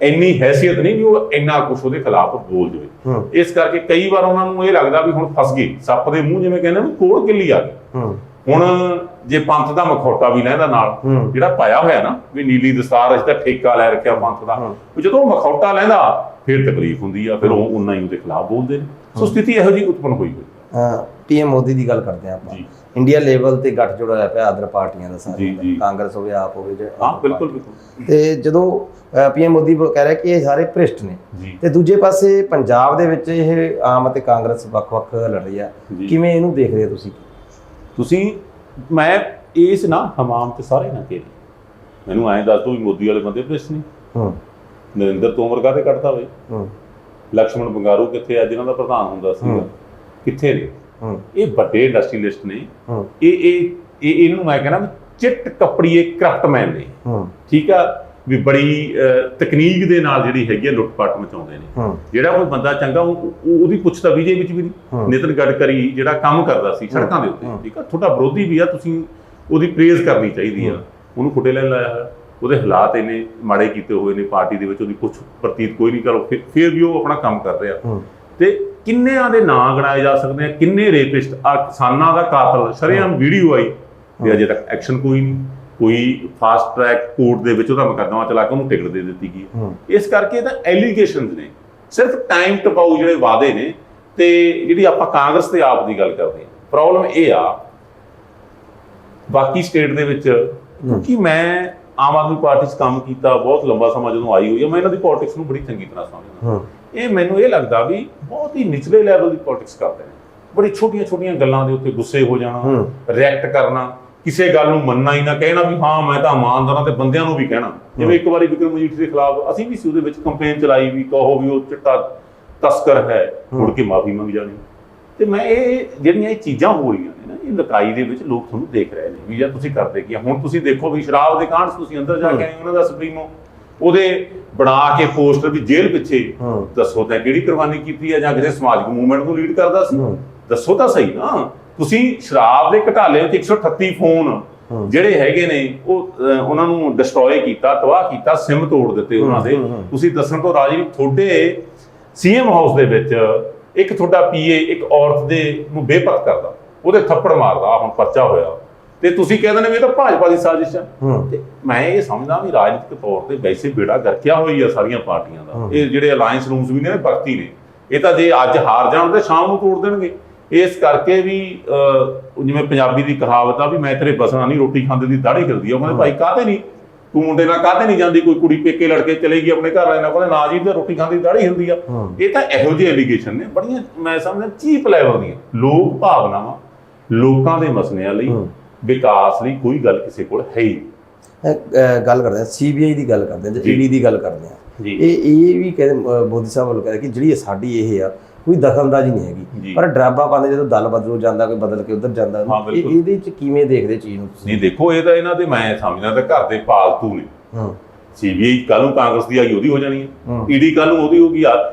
ਇੰਨੀ ਹੈਸੀਅਤ ਨਹੀਂ ਵੀ ਉਹ ਇੰਨਾ ਕੁਝ ਉਹਦੇ ਖਿਲਾਫ ਬੋਲ ਜਾਵੇ ਇਸ ਕਰਕੇ ਕਈ ਵਾਰ ਉਹਨਾਂ ਨੂੰ ਇਹ ਲੱਗਦਾ ਵੀ ਹੁਣ ਫਸ ਗਏ ਸੱਪ ਦੇ ਮੂੰਹ ਜਿਵੇਂ ਕਹਿੰਦੇ ਨੇ ਕੋੜ ਕਿੱਲੀ ਆ ਗਈ ਹੁਣ ਜੇ ਪੰਥ ਦਾ ਮਖੌਟਾ ਵੀ ਲੈਂਦਾ ਨਾਲ ਜਿਹੜਾ ਪਾਇਆ ਹੋਇਆ ਨਾ ਵੀ ਨੀਲੀ ਦਸਤਾਰ ਅਸੀਂ ਤਾਂ ਠੇਕਾ ਲੈ ਰੱਖਿਆ ਪੰਥ ਦਾ ਜਦੋਂ ਮਖੌਟਾ ਲੈਂਦਾ ਫਿਰ ਤਕਲੀਫ ਹੁੰਦੀ ਆ ਫਿਰ ਉਹ ਉਹਨਾਂ ਹੀ ਉਹਦੇ ਖਿਲਾਫ ਬੋਲਦੇ ਨੇ। ਸੋ ਸਥਿਤੀ ਇਹੋ ਜਿਹੀ ਉਤਪੰਨ ਹੋਈ ਹੋਈ ਪੀਐਮ ਮੋਦੀ ਦੀ ਗੱਲ ਕਰਦੇ ਹਾਂ ਆਪਾਂ। ਜੀ। ਇੰਡੀਆ ਲੈਵਲ ਤੇ ਗੱਠ ਜੋੜਾ ਹੋਇਆ ਪਿਆ ਅਦਰ ਪਾਰਟੀਆਂ ਦਾ ਜੀ। ਜੀ। ਕਾਂਗਰਸ ਹੋਵੇ ਆਪ ਹੋਵੇ ਜਾਂ ਹਾਂ ਬਿਲਕੁਲ ਬਿਲਕੁਲ। ਤੇ ਜਦੋਂ ਪੀਐਮ ਮੋਦੀ ਕਹਿ ਰਿਹਾ ਕਿ ਇਹ ਸਾਰੇ ਭ੍ਰਿਸ਼ਟ ਨੇ। ਜੀ। ਤੇ ਦੂਜੇ ਪਾਸੇ ਪੰਜਾਬ ਦੇ ਵਿੱਚ ਇਹ ਆਮ ਅਤੇ ਕਾਂਗਰਸ ਵੱਖ-ਵੱਖ ਲੜ ਰਹੀ ਆ। ਜੀ। ਕਿਵੇਂ ਇਹਨੂੰ ਦੇਖਦੇ ਹੋ ਤੁਸੀਂ? ਤੁਸੀਂ ਮੈਂ ਇਸ ਨਾ ਹਮਾਮ ਤੇ ਸਾਰੇ ਨਾ ਘੇਰੇ। ਮੈਨੂੰ ਐਂ ਦੱਸ ਦੋ ਵੀ ਮੋਦੀ ਵਾਲੇ ਬੰਦੇ ਭ੍ਰਿਸ਼ਟ ਨਹੀਂ ਹੂੰ। ਨਰਿੰਦਰ ਤੋਮਰ ਕਾਹਤੇ ਕੱਢਦਾ ਵੇ ਹੂੰ। ਲਕਸ਼ਮਣ ਬੰਗਾਰੂ ਕਿੱਥੇ ਆ ਜਿਹਨਾਂ ਦਾ ਪ੍ਰਧਾਨ ਹੁੰਦਾ ਹੂੰ। ਕਿੱਥੇ ਨੇ? ਹੂੰ। ਇਹ ਵੱਡੇ ਇੰਡਸਟਰੀਲਿਸਟ ਨੇ। ਹੂੰ। ਇਹ ਇਹ ਇਹ ਇਹਨੂੰ ਮੈਂ ਕਹਿੰਦਾ ਵੀ ਚਿੱਟ ਕੱਪੜੀਏ ਕਰਪਟਮੈਨ ਨੇ। ਹੂੰ। ਠੀਕ ਆ? ਵੀ ਬੜੀ ਤਕਨੀਕ ਦੇ ਨਾਲ ਜਿਹੜੀ ਹੈਗੀ ਆ ਲੁੱਟਪਾਟ ਮਚਾਉਂਦੇ ਨੇ। ਹੂੰ। ਜਿਹੜਾ ਕੋਈ ਬੰਦਾ ਚੰਗਾ ਉਹ- ਉਹ- ਉਹਦੀ ਪੁੱਛ ਤਾਂ ਬੀਜੇਪੀ ਵਿੱਚ ਵੀ ਨਹੀਂ ਹੂੰ। ਨਿਤਨ ਗਡਕਰੀ ਜਿਹੜਾ ਕੰਮ ਕਰਦਾ ਸੀ ਸੜਕਾਂ ਦੇ ਉੱਤੇ। ਹੂੰ। ਠੀਕ ਆ? ਤੁਹਾਡਾ ਵਿਰੋਧੀ ਵੀ ਆ ਤੁਸੀਂ ਉਹਦੀ ਪ੍ਰੇਜ਼ ਕਰਨੀ ਚਾਹੀਦੀ ਆ। ਹੂੰ। ਉਹਨੂੰ ਖੁੱਡੇ ਲੈਣ ਲਾਇਆ ਹੋਇਆ। ਉਹਦੇ ਹਾਲਾਤ ਇੰਨੇ ਮਾੜੇ ਕੀਤੇ ਹੋਏ ਨੇ ਪਾਰਟੀ ਦੇ ਵਿੱਚ ਉਹਦੀ ਪੁੱਛ ਪ੍ਰਤੀਤ ਕੋਈ ਨਹੀਂ ਕਰੋ ਫਿਰ- ਵੀ ਉਹ ਆਪਣਾ ਕੰਮ ਕਰ ਰਿਹਾ। ਤੇ ਕਿੰਨਿਆਂ ਦੇ ਨਾਂ ਗਣਾਏ ਜਾ ਸਕਦੇ ਆ ਕਿੰਨੇ ਰੇਪਿਸਟ ਆ ਕਿਸਾਨਾਂ ਦਾ ਕਾਤਲ ਸ਼ਰੇਆਮ ਵੀਡੀਓ ਆਈ ਤੇ ਅਜੇ ਤੱਕ ਐਕਸ਼ਨ ਕੋਈ ਨਹੀਂ। ਕੋਈ ਫਾਸਟ ਟਰੈਕ ਕੋਰਟ ਦੇ ਵਿੱਚ ਉਹਦਾ ਮੁਕੱਦਮਾ ਚਲਾ ਕੇ ਉਹਨੂੰ ਟਿਕਟ ਦੇ ਦਿੱਤੀ ਗਈ ਇਸ ਕਰਕੇ ਤਾਂ ਐਲੀਗੇਸ਼ਨਸ ਨੇ। ਸਿਰਫ ਟਾਈਮ ਟਪਾਊ ਜਿਹੜੇ ਵਾਅਦੇ ਨੇ ਤੇ ਜਿਹੜੀ ਆਪਾਂ ਕਾਂਗਰਸ ਤੇ ਆਪ ਦੀ ਗੱਲ ਕਰਦੇ ਹਾਂ ਪ੍ਰੋਬਲਮ ਇਹ ਆ ਬਾਕੀ ਸਟੇਟ ਦੇ ਵਿੱਚ ਕਿਉਂਕਿ ਮੈਂ ਆਮ ਆਦਮੀ ਪਾਰਟੀ 'ਚ ਕੰਮ ਕੀਤਾ ਬਹੁਤ ਲੰਬਾ ਸਮਾਂ ਜਦੋਂ ਆਈ ਹੋਈ ਹੈ ਮੈਂ ਇਹਨਾਂ ਦੀ ਪੋਲਿਟਿਕਸ ਨੂੰ ਬੜੀ ਚੰਗੀ ਤਰ੍ਹਾਂ ਸਮਝਦਾ। ਹੂੰ। ਇਹ ਮੈਨੂੰ ਇਹ ਲੱਗਦਾ ਵੀ ਬਹੁਤ ਹੀ ਨਿਚਲੇ ਲੈਵਲ ਦੀ ਪੋਲਿਟਿਕਸ ਕਰਦੇ ਨੇ। ਬੜੀ ਛੋਟੀਆਂ ਛੋਟੀਆਂ ਗੱਲਾਂ ਦੇ ਉੱਤੇ ਗੁੱਸੇ ਹੋ ਜਾਣਾ। ਰਿਐਕਟ ਕਰਨਾ ਕਿਸੇ ਗੱਲ ਨੂੰ ਮੰਨਣਾ ਹੀ ਨਾ ਕਹਿਣਾ ਵੀ ਹਾਂ ਮੈਂ ਤਾਂ ਇਮਾਨਦਾਰਾਂ ਤੇ ਬੰਦਿਆਂ ਨੂੰ ਵੀ ਕਹਿਣਾ। ਜਿਵੇਂ ਇੱਕ ਵਾਰੀ ਵਿਕਰਮ ਮਜੀਠੀ ਦੇ ਖਿਲਾਫ ਅਸੀਂ ਵੀ ਸੀ ਉਹਦੇ ਵਿੱਚ ਕੰਪੇਨ ਚਲਾਈ ਵੀ ਕਹੋ ਵੀ ਉਹ ਚਿੱਟਾ ਤਸਕਰ ਹੈ। ਮੁੜ ਕੇ ਮਾਫੀ ਮੰਗ ਜਾਣੀ। ਤੇ ਮੈਂ ਇਹ ਜਿਹੜੀਆਂ ਇਹ ਚੀਜ਼ਾਂ ਹੋ ਰਹੀਆਂ ਇਹ ਲਕਾਈ ਦੇ ਵਿੱਚ ਲੋਕ ਤੁਹਾਨੂੰ ਦੇਖ ਰਹੇ ਨੇ ਵੀ ਯਾਰ ਤੁਸੀਂ ਕਰਦੇ ਕੀ? ਹੁਣ ਤੁਸੀਂ ਦੇਖੋ ਵੀ ਸ਼ਰਾਬ ਦੇ ਕਾਂਡ ਤੁਸੀਂ ਅੰਦਰ ਜਾ ਕੇ ਆਏ ਉਹਨਾਂ ਦਾ ਸੁਪਰੀਮੋ ਉਹਦੇ ਬਣਾ ਕੇ ਪੋਸਟਰ ਵੀ ਜੇਲ੍ਹ ਪਿੱਛੇ। ਦੱਸੋ ਤਾਂ ਕਿਹੜੀ ਕੁਰਬਾਨੀ ਕੀਤੀ ਹੈ ਜਾਂ ਕਿਸੇ ਸਮਾਜਿਕ ਮੂਵਮੈਂਟ ਨੂੰ ਲੀਡ ਕਰਦਾ ਸੀ। ਦੱਸੋ ਤਾਂ ਸਹੀ ਨਾ ਤੁਸੀਂ ਸ਼ਰਾਬ ਦੇ ਘਟਾਲੇ ਵਿੱਚ 138 ਫੋਨ। ਜਿਹੜੇ ਹੈਗੇ ਨੇ ਉਹ ਉਹਨਾਂ ਨੂੰ ਡਿਸਟਰੋਏ ਕੀਤਾ ਤਬਾਹ ਕੀਤਾ ਸਿਮ ਤੋੜ ਦਿੱਤੇ ਉਹਨਾਂ ਦੇ। ਤੁਸੀਂ ਦੱਸਣ ਤੋਂ ਰਾਜੀ ਤੁਹਾਡੇ ਸੀਐਮ ਹਾਊਸ ਦੇ ਵਿੱਚ ਇੱਕ ਤੁਹਾਡਾ ਪੀਏ ਇੱਕ ਔਰਤ ਦੇ ਨੂੰ ਬੇਪਤ ਕਰਦਾ ਉਹਦੇ ਥੱਪੜ ਮਾਰਦਾ ਹੁਣ ਪਰਚਾ ਹੋਇਆ। ਤੇ ਤੁਸੀਂ ਕਹਿੰਦੇ ਨੇ ਵੀ ਇਹ ਤਾਂ ਭਾਜਪਾ ਦੀ ਸਾਜ਼ਿਸ਼ ਹੈ ਹੂੰ। ਤੇ ਮੈਂ ਇਹ ਸਮਝਦਾ ਵੀ ਰਾਜਨੀਤਿਕ ਤੌਰ ਤੇ ਵੈਸੇ ਬੇੜਾ ਗਰਕਿਆ ਹੋਈ ਆ ਸਾਰੀਆਂ ਪਾਰਟੀਆਂ ਦਾ। ਇਹ ਜਿਹੜੇ ਅਲਾਈਅੰਸ ਰੂਮਸ ਵੀ ਨੇ ਭਗਤੀ ਨੇ। ਇਹ ਤਾਂ ਜੇ ਅੱਜ ਹਾਰ ਜਾਣ ਤੇ ਸ਼ਾਮ ਨੂੰ ਤੋੜ ਦੇਣਗੇ। ਇਸ ਕਰਕੇ ਵੀ ਜਿਵੇਂ ਪੰਜਾਬੀ ਦੀ ਕਹਾਵਤ ਆ ਵੀ ਮੈਂ ਤੇਰੇ ਬਸਣਾ ਨਹੀਂ ਰੋਟੀ ਖਾਂਦੇ ਦੀ ਦਾੜੀ ਕਰਦੀ ਆ। ਉਹ ਕਹਿੰਦੇ ਭਾਈ ਕਾਹਤੇ ਨਹੀਂ? ਤੂੰ ਮੁੰਡੇ ਨਾਲ ਕਾਹਤੇ ਨਹੀਂ ਜਾਂਦੀ? ਕੋਈ ਕੁੜੀ ਪੇਕੇ ਲੜ ਕੇ ਚਲੇ ਗਈ ਆਪਣੇ ਘਰ ਵਾਲੇ ਨਾਲ ਕਹਿੰਦੇ ਨਾ ਜੀ ਤੇ ਰੋਟੀ ਖਾਂਦੀ ਦਾੜੀ ਹੁੰਦੀ ਆ। ਇਹ ਤਾਂ ਇਹੋ ਜਿਹੇ ਐਲੀਗੇਸ਼ਨ ਨੇ। ਬੜੀਆਂ ਮੈਂ ਸਮਝਦਾ ਚੀਪ ਲੈਵਲ ਦੀਆਂ। ਲੋਕ ਭਾਵਨਾਵਾਂ ਲੋਕਾਂ ਦੇ ਮਸਲਿਆਂ ਲਈ। ਵਿਕਾਸ ਲਈ ਕੋਈ ਗੱਲ ਕਿਸੇ ਕੋਲ ਹੈ ਹੀ ਗੱਲ ਕਰਦੇ ਆ ਸੀਬੀਆਈ ਦੀ ਗੱਲ ਕਰਦੇ ਆ ਜਾਂ। ਈਡੀ ਦੀ ਗੱਲ ਕਰਦੇ ਆ ਇਹ ਇਹ ਵੀ ਕਹਿੰਦੇ ਮੋਦੀ ਸਾਹਿਬ ਵੱਲੋਂ ਕਹਿੰਦੇ ਕਿ ਜਿਹੜੀ ਸਾਡੀ ਇਹ ਆ ਕੋਈ ਦਖਲਅੰਦਾਜ਼ੀ ਨਹੀਂ ਹੈਗੀ। ਪਰ ਡਰਾਬਾ ਪਾਉਂਦੇ ਜਦੋਂ ਦਲ ਬਦਲੋ ਜਾਂਦਾ ਕੋਈ ਬਦਲ ਕੇ ਉਧਰ ਜਾਂਦਾ। ਇਹਦੇ ਚ ਕਿਵੇਂ ਦੇਖਦੇ ਚੀਜ਼ ਨੂੰ ਤੁਸੀਂ? ਨਹੀਂ ਦੇਖੋ ਇਹ ਤਾਂ ਇਹਨਾਂ ਦੇ ਮੈਂ ਸਮਝਦਾ ਤਾਂ ਘਰ ਦੇ ਪਾਲਤੂ ਨੇ। ਹੂੰ। ਸੀਬੀਆਈ ਕੱਲ ਨੂੰ ਕਾਂਗਰਸ ਦੀ ਆਈ ਉਹਦੀ ਹੋ ਜਾਣੀ ਹੈ। ਈਡੀ ਕੱਲ ਨੂੰ ਉਹਦੀ ਹੋਗੀ ਯਾਰ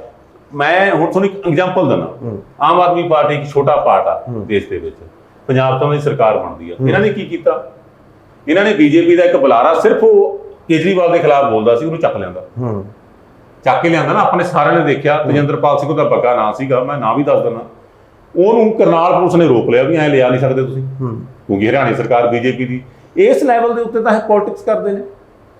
ਮੈਂ ਹੁਣ ਤੁਹਾਨੂੰ ਇੱਕ ਐਗਜ਼ਾਮਪਲ ਦਿੰਦਾ। ਆਮ ਆਦਮੀ ਪਾਰਟੀ ਇੱਕ ਛੋਟਾ ਪਾਰਟ ਆ। ਦੇਸ਼ ਦੇ ਵਿੱਚ। ਪੰਜਾਬ ਤੋਂ ਦੀ ਸਰਕਾਰ ਬਣਦੀ ਆ। ਇਹਨਾਂ ਨੇ ਕੀ ਕੀਤਾ? ਇਹਨਾਂ ਨੇ ਬੀਜੇਪੀ ਦਾ ਇੱਕ ਬੁਲਾਰਾ ਸਿਰਫ ਉਹ ਕੇਜਰੀਵਾਲ ਦੇ ਖਿਲਾਫ ਬੋਲਦਾ ਸੀ ਉਹਨੂੰ ਚੱਕ ਲਿਆਂਦਾ। ਹੂੰ। ਚੱਕ ਕੇ ਲਿਆਂਦਾ ਨਾ ਆਪਣੇ ਸਾਰਿਆਂ ਨੇ ਦੇਖਿਆ ਤੇਜਿੰਦਰਪਾਲ ਸਿੰਘ ਉਹਦਾ ਬੱਗਾ ਨਾਂ ਸੀਗਾ ਮੈਂ ਨਾਂ ਵੀ ਦੱਸ ਦਿੰਦਾ। ਉਹਨੂੰ ਕਰਨਾਲ ਪੁਲਿਸ ਨੇ ਰੋਕ ਲਿਆ ਵੀ ਐ ਲਿਆ ਨਹੀਂ ਸਕਦੇ ਤੁਸੀਂ। ਹੂੰ। ਕਿਉਂਕਿ ਹਰਿਆਣਾ ਸਰਕਾਰ ਬੀਜੇਪੀ ਦੀ। ਇਸ ਲੈਵਲ ਦੇ ਉੱਤੇ ਤਾਂ ਇਹ ਪੋਲਿਟਿਕਸ ਕਰਦੇ ਨੇ।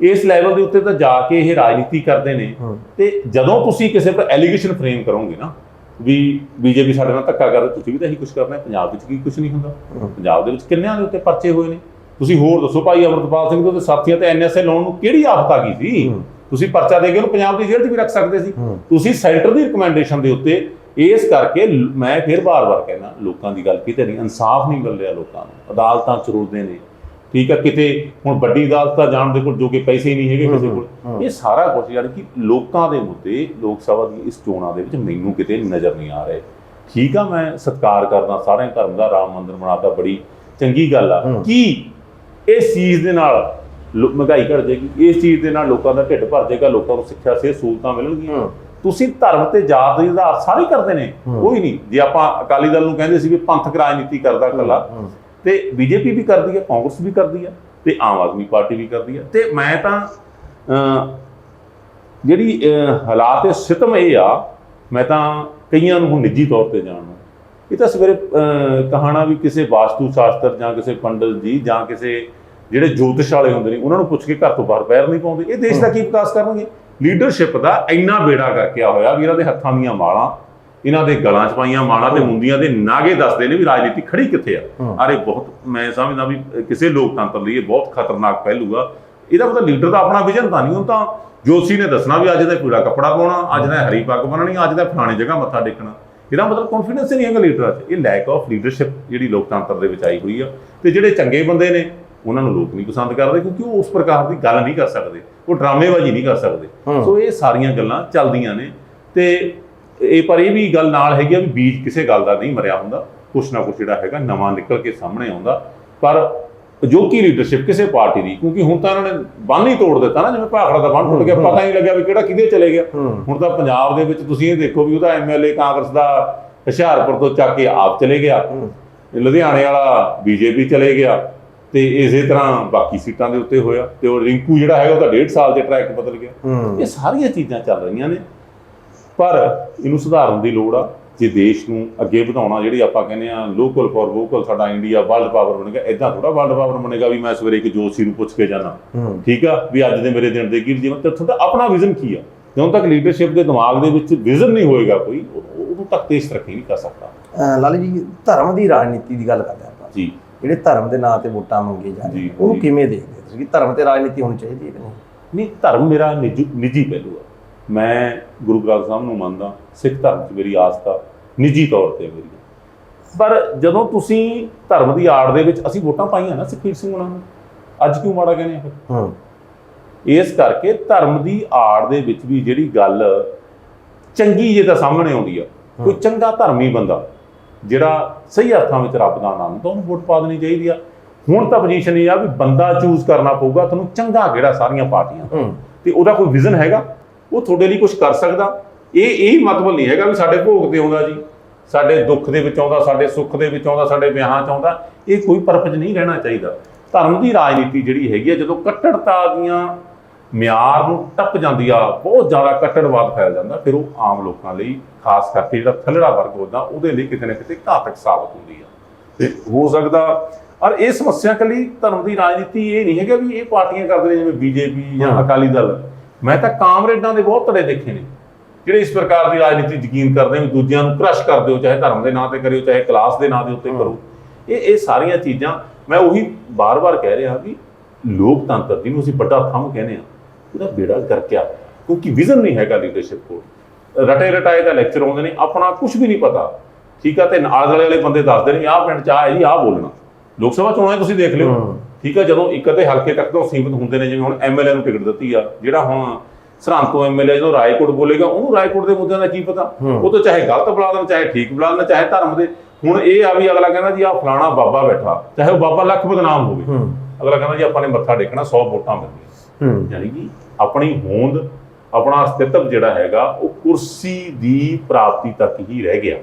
ਇਸ ਲੈਵਲ ਦੇ ਉੱਤੇ ਤਾਂ ਜਾ ਕੇ ਇਹ ਰਾਜਨੀਤੀ ਕਰਦੇ ਨੇ। ਤੇ ਜਦੋਂ ਤੁਸੀਂ ਕਿਸੇ ਪਰ ਐਲੀਗੇਸ਼ਨ ਫਰੇਮ ਕਰੋਗੇ ਨਾ ਵੀ ਬੀਜੇਪੀ ਸਾਡੇ ਨਾਲ ਧੱਕਾ ਕਰਦਾ ਤੁਸੀਂ ਵੀ ਤਾਂ ਇਹੀ ਕੁਝ ਕਰਨਾ ਹੈ। ਪੰਜਾਬ ਵਿੱਚ ਕੀ ਕੁਝ ਨਹੀਂ ਹੁੰਦਾ। ਪੰਜਾਬ ਦੇ ਵਿੱਚ ਕਿੰਨਿਆਂ ਦੇ ਉੱਤੇ ਪਰਚੇ ਹੋਏ ਨੇ? ਤੁਸੀਂ ਹੋਰ ਦੱਸੋ ਭਾਈ ਅਮਰਤਪਾਲ ਸਿੰਘ ਦੇ ਸਾਥੀਆਂ ਤੇ ਐਨਐਸਏ ਲਾਉਣ ਨੂੰ ਕਿਹੜੀ ਆਫਤ ਆ ਗਈ ਸੀ। ਤੁਸੀਂ ਪਰਚਾ ਦੇ ਕੇ ਉਹਨੂੰ ਪੰਜਾਬ ਦੀ ਜੇਲ੍ਹ 'ਚ ਵੀ ਰੱਖ ਸਕਦੇ ਸੀ। ਤੁਸੀਂ ਸੈਂਟਰ ਦੀ ਰਿਕਮੈਂਡੇਸ਼ਨ ਦੇ ਉੱਤੇ ਇਸ ਕਰਕੇ ਮੈਂ ਫਿਰ ਬਾਰ-ਬਾਰ ਕਹਿਣਾ ਲੋਕਾਂ ਦੀ ਗੱਲ ਕਿਤੇ ਨਹੀਂ ਇਨਸਾਫ ਨਹੀਂ ਮਿਲ ਰਿਹਾ ਲੋਕਾਂ ਨੂੰ। ਅਦਾਲਤਾਂ ਚ ਰੁਲਦੇ ਨੇ। ਠੀਕ ਆ ਕਿਤੇ ਹੁਣ ਵੱਡੀ ਅਦਾਲਤ ਤਾਂ ਜਾਣ ਦੇ ਕੋਲ ਜੋ ਕਿ ਪੈਸੇ ਹੀ ਨਹੀਂ ਹੈਗੇ ਕਿਸੇ ਕੋਲ ਇਹ ਸਾਰਾ ਕੁਝ ਯਾਨੀ ਕਿ ਲੋਕਾਂ ਦੇ ਮੁੱਦੇ ਲੋਕ ਸਭਾ ਦੀ ਇਸ ਚੋਣਾਂ ਦੇ ਵਿੱਚ ਮੈਨੂੰ ਕਿਤੇ ਨਜ਼ਰ ਨਹੀਂ ਆ ਰਹੇ ਠੀਕ ਆ ਮੈਂ ਸਤਿਕਾਰ ਕਰਦਾ ਸਾਰੇ ਧਰਮ ਦਾ ਰਾਮ ਮੰਦਿਰ ਬਣਾਤਾ ਬੜੀ ਚੰਗੀ ਗੱਲ ਆ। ਕੀ ਇਸ ਚੀਜ਼ ਦੇ ਨਾਲ ਮਹਿੰਗਾਈ ਘਟ ਜਾਏਗੀ ਇਸ ਚੀਜ਼ ਦੇ ਨਾਲ ਲੋਕਾਂ ਦਾ ਢਿੱਡ ਭਰ ਜਾਏਗਾ ਲੋਕਾਂ ਨੂੰ ਸਿੱਖਿਆ ਸੇ ਸਹੂਲਤਾਂ ਮਿਲਣਗੀਆਂ। ਤੁਸੀਂ ਧਰਮ ਤੇ ਜਾਤ ਦੇ ਆਧਾਰ ਸਾਰੇ ਕਰਦੇ ਨੇ। ਕੋਈ ਨਹੀਂ ਜੇ ਆਪਾਂ ਅਕਾਲੀ ਦਲ ਨੂੰ ਕਹਿੰਦੇ ਸੀ ਵੀ ਪੰਥਕ ਰਾਜਨੀਤੀ ਕਰਦਾ ਇਕੱਲਾ ਹੂੰ। ਤੇ ਬੀਜੇਪੀ ਵੀ ਕਰਦੀ ਹੈ ਕਾਂਗਰਸ ਵੀ ਕਰਦੀ ਹੈ ਤੇ ਆਮ ਆਦਮੀ ਪਾਰਟੀ ਵੀ ਕਰਦੀ ਹੈ ਤੇ ਮੈਂ ਤਾਂ ਜਿਹੜੀ ਹਾਲਾਤ ਇਹ ਸਿਤਮ ਇਹ ਆ ਮੈਂ ਤਾਂ ਕਈਆਂ ਨੂੰ ਹੁਣ ਨਿੱਜੀ ਤੌਰ ਤੇ ਜਾਣਦਾ। ਇਹ ਤਾਂ ਸਵੇਰੇ ਕਹਾਣਾ ਵੀ ਕਿਸੇ ਵਾਸਤੂ ਸ਼ਾਸਤਰ ਜਾਂ ਕਿਸੇ ਪੰਡਤ ਜੀ ਜਾਂ ਕਿਸੇ ਜਿਹੜੇ ਜੋਤਿਸ਼ ਵਾਲੇ ਹੁੰਦੇ ਨੇ ਉਹਨਾਂ ਨੂੰ ਪੁੱਛ ਕੇ ਘਰ ਤੋਂ ਬਾਹਰ ਪੈਰ ਨਹੀਂ ਪਾਉਂਦੇ। ਇਹ ਦੇਸ਼ ਦਾ ਕੀ ਵਿਕਾਸ ਕਰਨਗੇ? ਲੀਡਰਸ਼ਿਪ ਦਾ ਇੰਨਾ ਬੇੜਾ ਕਰਕੇ ਆ ਹੋਇਆ ਵੀ ਇਹਨਾਂ ਦੇ ਹੱਥਾਂ ਦੀਆਂ ਮਾਲਾਂ ਇਹਨਾਂ ਦੇ ਗਲਾਂ 'ਚ ਪਾਈਆਂ ਮਾਲਾਂ ਤੇ ਮੁੰਦੀਆਂ ਦੇ ਨਾਗੇ ਦੱਸਦੇ ਨੇ ਵੀ ਰਾਜਨੀਤੀ ਖੜੀ ਕਿੱਥੇ ਆ। ਅਰੇ ਬਹੁਤ ਮੈਂ ਸਮਝਦਾ ਵੀ ਕਿਸੇ ਲੋਕਤੰਤਰ ਲਈ ਇਹ ਬਹੁਤ ਖਤਰਨਾਕ ਪਹਿਲੂ ਆ। ਇਹਦਾ ਮਤਲਬ ਲੀਡਰ ਦਾ ਆਪਣਾ ਵਿਜ਼ਨ ਤਾਂ ਨਹੀਂ ਉਹ ਤਾਂ ਜੋਸ਼ੀ ਨੇ ਦੱਸਣਾ ਵੀ ਅੱਜ ਦਾ ਪੂਰਾ ਕੱਪੜਾ ਪਾਉਣਾ ਅੱਜ ਦਾ ਹਰੀ ਪੱਗ ਬੰਨਣੀ ਅੱਜ ਦਾ ਫਲਾਣੀ ਜਗ੍ਹਾ ਮੱਥਾ ਟੇਕਣਾ। ਇਹਦਾ ਮਤਲਬ ਕੌਨਫੀਡੈਂਸ ਨਹੀਂ ਹੈਗਾ ਲੀਡਰਾਂ 'ਚ। ਇਹ ਲੈਕ ਆਫ ਲੀਡਰਸ਼ਿਪ ਜਿਹੜੀ ਲੋਕਤੰਤਰ ਦੇ ਵਿੱਚ ਆਈ ਹੋਈ ਆ। ਤੇ ਜਿਹੜੇ ਚੰਗੇ ਬੰਦੇ ਨੇ ਉਹਨਾਂ ਨੂੰ ਲੋਕ ਨਹੀਂ ਪਸੰਦ ਕਰਦੇ ਕਿਉਂਕਿ ਉਹ ਉਸ ਪ੍ਰਕਾਰ ਦੀ ਗੱਲ ਨਹੀਂ ਕਰ ਸਕਦੇ। ਉਹ ਡਰਾਮੇਬਾਜ਼ੀ ਨਹੀਂ ਕਰ ਸਕਦੇ। ਸੋ ਇਹ ਸਾਰੀਆਂ ਗੱਲਾਂ ਚੱਲਦੀਆਂ ਨੇ। ਤੇ ਇਹ ਪਰ ਇਹ ਵੀ ਗੱਲ ਨਾਲ ਹੈਗੀ ਆ ਵੀ ਬੀਜ ਕਿਸੇ ਗੱਲ ਦਾ ਨਹੀਂ ਮਰਿਆ ਹੁੰਦਾ। ਕੁਛ ਨਾ ਕੁਛ ਜਿਹੜਾ ਹੈਗਾ ਨਵਾਂ ਨਿਕਲ ਕੇ ਸਾਹਮਣੇ ਆਉਂਦਾ। ਪਰ ਅਜੋਕੀ ਲੀਡਰਸ਼ਿਪ ਕਿਸੇ ਪਾਰਟੀ ਦੀ ਕਿਉਂਕਿ ਹੁਣ ਤਾਂ ਇਹਨਾਂ ਨੇ ਬੰਨ ਹੀ ਤੋੜ ਦਿੱਤਾ ਨਾ ਜਿਵੇਂ ਭਾਖੜਾ ਦਾ ਬੰਨ ਟੁੱਟ ਗਿਆ ਪਤਾ ਹੀ ਨਹੀਂ ਲੱਗਿਆ ਵੀ ਕਿਹੜਾ ਕਿਹਦੇ ਚਲੇ ਗਿਆ। ਹੁਣ ਤਾਂ ਪੰਜਾਬ ਦੇ ਵਿੱਚ ਤੁਸੀਂ ਇਹ ਦੇਖੋ ਵੀ ਉਹਦਾ ਐਮਐਲਏ ਕਾਂਗਰਸ ਦਾ ਹੁਸ਼ਿਆਰਪੁਰ ਤੋਂ ਚੱਕ ਕੇ ਆਪ ਚਲੇ ਗਿਆ। ਲੁਧਿਆਣੇ ਵਾਲਾ ਬੀਜੇਪੀ ਚਲੇ ਗਿਆ ਤੇ ਇਸੇ ਤਰ੍ਹਾਂ ਬਾਕੀ ਸੀਟਾਂ ਦੇ ਉੱਤੇ ਹੋਇਆ ਤੇ ਉਹ ਰਿੰਕੂ ਜਿਹੜਾ ਹੈਗਾ ਉਹਦਾ 1.5 ਸਾਲ ਦੇ ਟਰੈਕ ਬਦਲ ਗਿਆ। ਇਹ ਸਾਰੀਆਂ ਚੀਜ਼ਾਂ ਚੱਲ ਰਹੀਆਂ ਨੇ। ਪਰ ਇਹਨੂੰ ਸੁਧਾਰਨ ਦੀ ਲੋੜ ਆ ਜੇ ਦੇਸ਼ ਨੂੰ ਅੱਗੇ ਵਧਾਉਣਾ ਜਿਹੜੀ ਆਪਾਂ ਕਹਿੰਦੇ ਆ ਲੋਕਲ ਫॉर ਵੋਕਲ ਸਾਡਾ ਇੰਡੀਆ ਵਰਲਡ ਪਾਵਰ ਬਣੇਗਾ ਇਦਾਂ ਥੋੜਾ ਵਰਲਡ ਪਾਵਰ ਬਣੇਗਾ ਵੀ ਮੈਂ ਸਵੇਰੇ ਇੱਕ ਜੋਸ਼ੀ ਨੂੰ ਪੁੱਛ ਕੇ ਜਾਣਾ ਠੀਕ ਆ? ਵੀ ਅੱਜ ਦੇ ਮੇਰੇ ਦਿਨ ਦੇ ਕੀ ਜੀਵਨ ਤੇ ਤੁਹਾਡਾ ਆਪਣਾ ਵਿਜ਼ਨ ਕੀ ਆ? ਜਦੋਂ ਤੱਕ ਲੀਡਰਸ਼ਿਪ ਦੇ ਦਿਮਾਗ ਦੇ ਵਿੱਚ ਵਿਜ਼ਨ ਨਹੀਂ ਹੋਏਗਾ ਕੋਈ ਉਦੋਂ ਤੱਕ ਦੇਸ਼ ਤਰੱਕੀ ਨਹੀਂ ਕਰ ਸਕਦਾ। ਲਾਲੀ ਜੀ ਧਰਮ ਦੀ ਰਾਜਨੀਤੀ ਦੀ ਗੱਲ ਕਰਦੇ ਆਪਾਂ। ਜੀ। ਜਿਹੜੇ ਧਰਮ ਦੇ ਨਾਂ ਤੇ ਵੋਟਾਂ ਮੰਗੀਆਂ ਜਾ ਜੀ, ਰਹੀਆਂ ਉਹਨੂੰ। ਕਿਵੇਂ ਦੇਖਦੇ ਤੁਸੀਂ? ਕਿ ਧਰਮ ਤੇ ਰਾਜਨੀਤੀ ਹੋਣੀ ਚਾਹੀਦੀ ਹੈ ਕਿ ਨਹੀਂ? ਨਹੀਂ ਧਰਮ ਮੇਰਾ ਨਿੱਜੀ ਨਿੱਜੀ ਪਹਿਲੂ ਆ। ਮੈਂ ਗੁਰੂ ਗ੍ਰੰਥ ਸਾਹਿਬ ਨੂੰ ਮੰਨਦਾ ਸਿੱਖ ਧਰਮ 'ਚ ਮੇਰੀ ਆਸਥਾ ਨਿੱਜੀ ਤੌਰ ਤੇ ਮੇਰੀ ਪਰ ਜਦੋਂ ਤੁਸੀਂ ਧਰਮ ਦੀ ਆੜ ਦੇ ਵਿੱਚ ਅਸੀਂ ਵੋਟਾਂ ਪਾਈਆਂ ਨਾ ਸੁਖਬੀਰ ਸਿੰਘ ਉਹਨਾਂ ਨੂੰ ਅੱਜ ਕਿਉਂ ਮਾੜਾ ਕਹਿੰਦੇ ਆ? ਫਿਰ ਹੂੰ। ਇਸ ਕਰਕੇ ਧਰਮ ਦੀ ਆੜ ਦੇ ਵਿੱਚ ਵੀ ਜਿਹੜੀ ਗੱਲ ਚੰਗੀ ਜੇ ਤਾਂ ਸਾਹਮਣੇ ਆਉਂਦੀ ਆ ਕੋਈ ਚੰਗਾ ਧਰਮੀ ਬੰਦਾ ਜਿਹੜਾ ਸਹੀ ਅਰਥਾਂ ਵਿੱਚ ਰੱਬ ਦਾ ਨਾਮ ਤਾਂ ਉਹਨੂੰ ਵੋਟ ਪਾ ਦੇਣੀ ਚਾਹੀਦੀ ਆ। ਹੁਣ ਤਾਂ ਪੋਜੀਸ਼ਨ ਇਹ ਆ ਵੀ ਬੰਦਾ ਚੂਜ਼ ਕਰਨਾ ਪਊਗਾ ਤੁਹਾਨੂੰ ਚੰਗਾ ਕਿਹੜਾ ਸਾਰੀਆਂ ਪਾਰਟੀਆਂ ਤੇ। ਉਹਦਾ ਕੋਈ ਵਿਜ਼ਨ ਹੈਗਾ? ਉਹ ਤੁਹਾਡੇ ਲਈ ਕੁਝ ਕਰ ਸਕਦਾ। ਇਹ ਇਹ ਮਤਲਬ ਨਹੀਂ ਹੈਗਾ ਵੀ ਸਾਡੇ ਭੋਗ ਤੇ ਆਉਂਦਾ ਜੀ। ਸਾਡੇ ਦੁੱਖ ਦੇ ਵਿੱਚ ਆਉਂਦਾ ਸਾਡੇ ਸੁੱਖ ਦੇ ਵਿੱਚ ਆਉਂਦਾ ਸਾਡੇ ਵਿਆਹਾਂ 'ਚ ਆਉਂਦਾ ਇਹ ਕੋਈ ਪਰਪਸ ਨਹੀਂ ਰਹਿਣਾ ਚਾਹੀਦਾ। ਧਰਮ ਦੀ ਰਾਜਨੀਤੀ ਜਿਹੜੀ ਹੈਗੀ ਆ ਜਦੋਂ ਕੱਟੜਤਾ ਦੀਆਂ ਮਿਆਰ ਨੂੰ ਟੱਪ ਜਾਂਦੀ ਆ ਬਹੁਤ ਜ਼ਿਆਦਾ ਕੱਟੜਵਾਦ ਫੈਲ ਜਾਂਦਾ। ਫਿਰ ਉਹ ਆਮ ਲੋਕਾਂ ਲਈ ਖਾਸ ਕਰਕੇ ਜਿਹੜਾ ਥੱਲੜਾ ਵਰਗ ਹੁੰਦਾ ਉਹਦੇ ਲਈ ਕਿਤੇ ਨਾ ਕਿਤੇ ਘਾਤਕ ਸਾਬਤ ਹੁੰਦੀ ਆ। ਤੇ ਹੋ ਸਕਦਾ ਔਰ ਇਹ ਸਮੱਸਿਆ ਕੱਲੀ ਧਰਮ ਦੀ ਰਾਜਨੀਤੀ ਇਹ ਨਹੀਂ ਹੈਗਾ ਵੀ ਇਹ ਪਾਰਟੀਆਂ ਕਰਦੇ ਨੇ ਜਿਵੇਂ ਬੀਜੇਪੀ ਜਾਂ। ਅਕਾਲੀ ਦਲ। ਮੈਂ ਤਾਂ ਕਾਮਰੇਡਾਂ ਦੇ ਬਹੁਤ ਧੜੇ ਦੇਖੇ ਨੇ ਜਿਹੜੇ ਇਸ ਪ੍ਰਕਾਰ ਦੀ ਰਾਜਨੀਤੀ ਯਕੀਨ ਕਰਦੇ ਨੇ ਦੂਜਿਆਂ ਨੂੰ ਕ੍ਰਸ਼ ਕਰ ਦਿਓ ਚਾਹੇ ਧਰਮ ਦੇ ਨਾਂ ਤੇ ਕਰਿਓ ਚਾਹੇ ਕਲਾਸ ਦੇ ਨਾਂ ਦੇ ਉੱਤੇ ਕਰੋ। ਇਹ ਇਹ ਸਾਰੀਆਂ ਚੀਜ਼ਾਂ ਮੈਂ ਉਹੀ ਬਾਰ-ਬਾਰ ਕਹਿ ਰਿਹਾ ਵੀ ਲੋਕਤੰਤਰ ਜਿਹਨੂੰ ਅਸੀਂ ਵੱਡਾ ਥੰਮ ਕਹਿੰਦੇ ਆ ਉਹਦਾ ਬੇੜਾ ਗਰਕਿਆ ਕਿਉਂਕਿ ਵਿਜ਼ਨ ਨਹੀਂ ਹੈਗਾ ਲੀਡਰਸ਼ਿਪ ਕੋਲ। ਰਟੇ ਰਟਾਏ ਦਾ ਲੈਕਚਰ ਆਉਂਦੇ ਨੇ ਆਪਣਾ ਕੁਝ ਵੀ ਨਹੀਂ ਪਤਾ। ਠੀਕ ਆ ਤੇ ਨਾਲ ਵਾਲੇ ਵਾਲੇ ਬੰਦੇ ਦੱਸਦੇ ਨੇ ਆਹ ਪਿੰਡ ਚ ਆਹ ਹੈ ਜੀ ਆਹ ਬੋਲਣਾ। ਲੋਕ ਸਭਾ ਚੋਣਾਂ ਤੁਸੀਂ ਦੇਖ ਲਿਓ। ਠੀਕ ਆ ਜਦੋਂ ਇੱਕ ਅੱਧੇ ਹਲਕੇ ਤੱਕ ਤੋਂ ਸੀਮਿਤ ਹੁੰਦੇ ਨੇ ਜਿਵੇਂ ਹੁਣ ਐਮਐਲਏ ਨੂੰ ਟਿਕਟ ਦਿੱਤੀ ਆ ਜਿਹੜਾ ਹੁਣ ਸਰਹੰਦ ਤੋਂ ਐਮਐਲਏ ਜਦੋਂ ਰਾਏਕੋਟ ਬੋਲੇਗਾ ਉਹਨੂੰ ਰਾਏਕੋਟ ਦੇ ਮੁੱਦਿਆਂ ਦਾ ਕੀ ਪਤਾ। ਉਹ ਤਾਂ ਚਾਹੇ ਗਲਤ ਬੁਲਾ ਦੇਣ ਚਾਹੇ ਠੀਕ ਬੁਲਾ ਦੇਣ ਚਾਹੇ ਧਰਮ ਦੇ। ਹੁਣ ਇਹ ਆ ਵੀ ਅਗਲਾ ਕਹਿੰਦਾ ਜੀ ਆਹ ਫਲਾਣਾ ਬਾਬਾ ਬੈਠਾ ਚਾਹੇ ਉਹ ਬਾਬਾ ਲੱਖ ਬਦਨਾਮ ਹੋਵੇ। ਅਗਲਾ ਕਹਿੰਦਾ ਜੀ ਆਪਾਂ ਨੇ ਮੱਥਾ ਟੇਕਣਾ 100 ਵੋਟਾਂ ਮਿਲਦੀਆਂ ਹੂੰ। ਯਾਨੀ ਕਿ ਆਪਣੀ ਹੋਂਦ ਆਪਣਾ ਅਸਤਿਤਵ ਜਿਹੜਾ ਹੈਗਾ ਉਹ ਕੁਰਸੀ ਦੀ ਪ੍ਰਾਪਤੀ ਤੱਕ ਹੀ ਰਹਿ ਗਿਆ।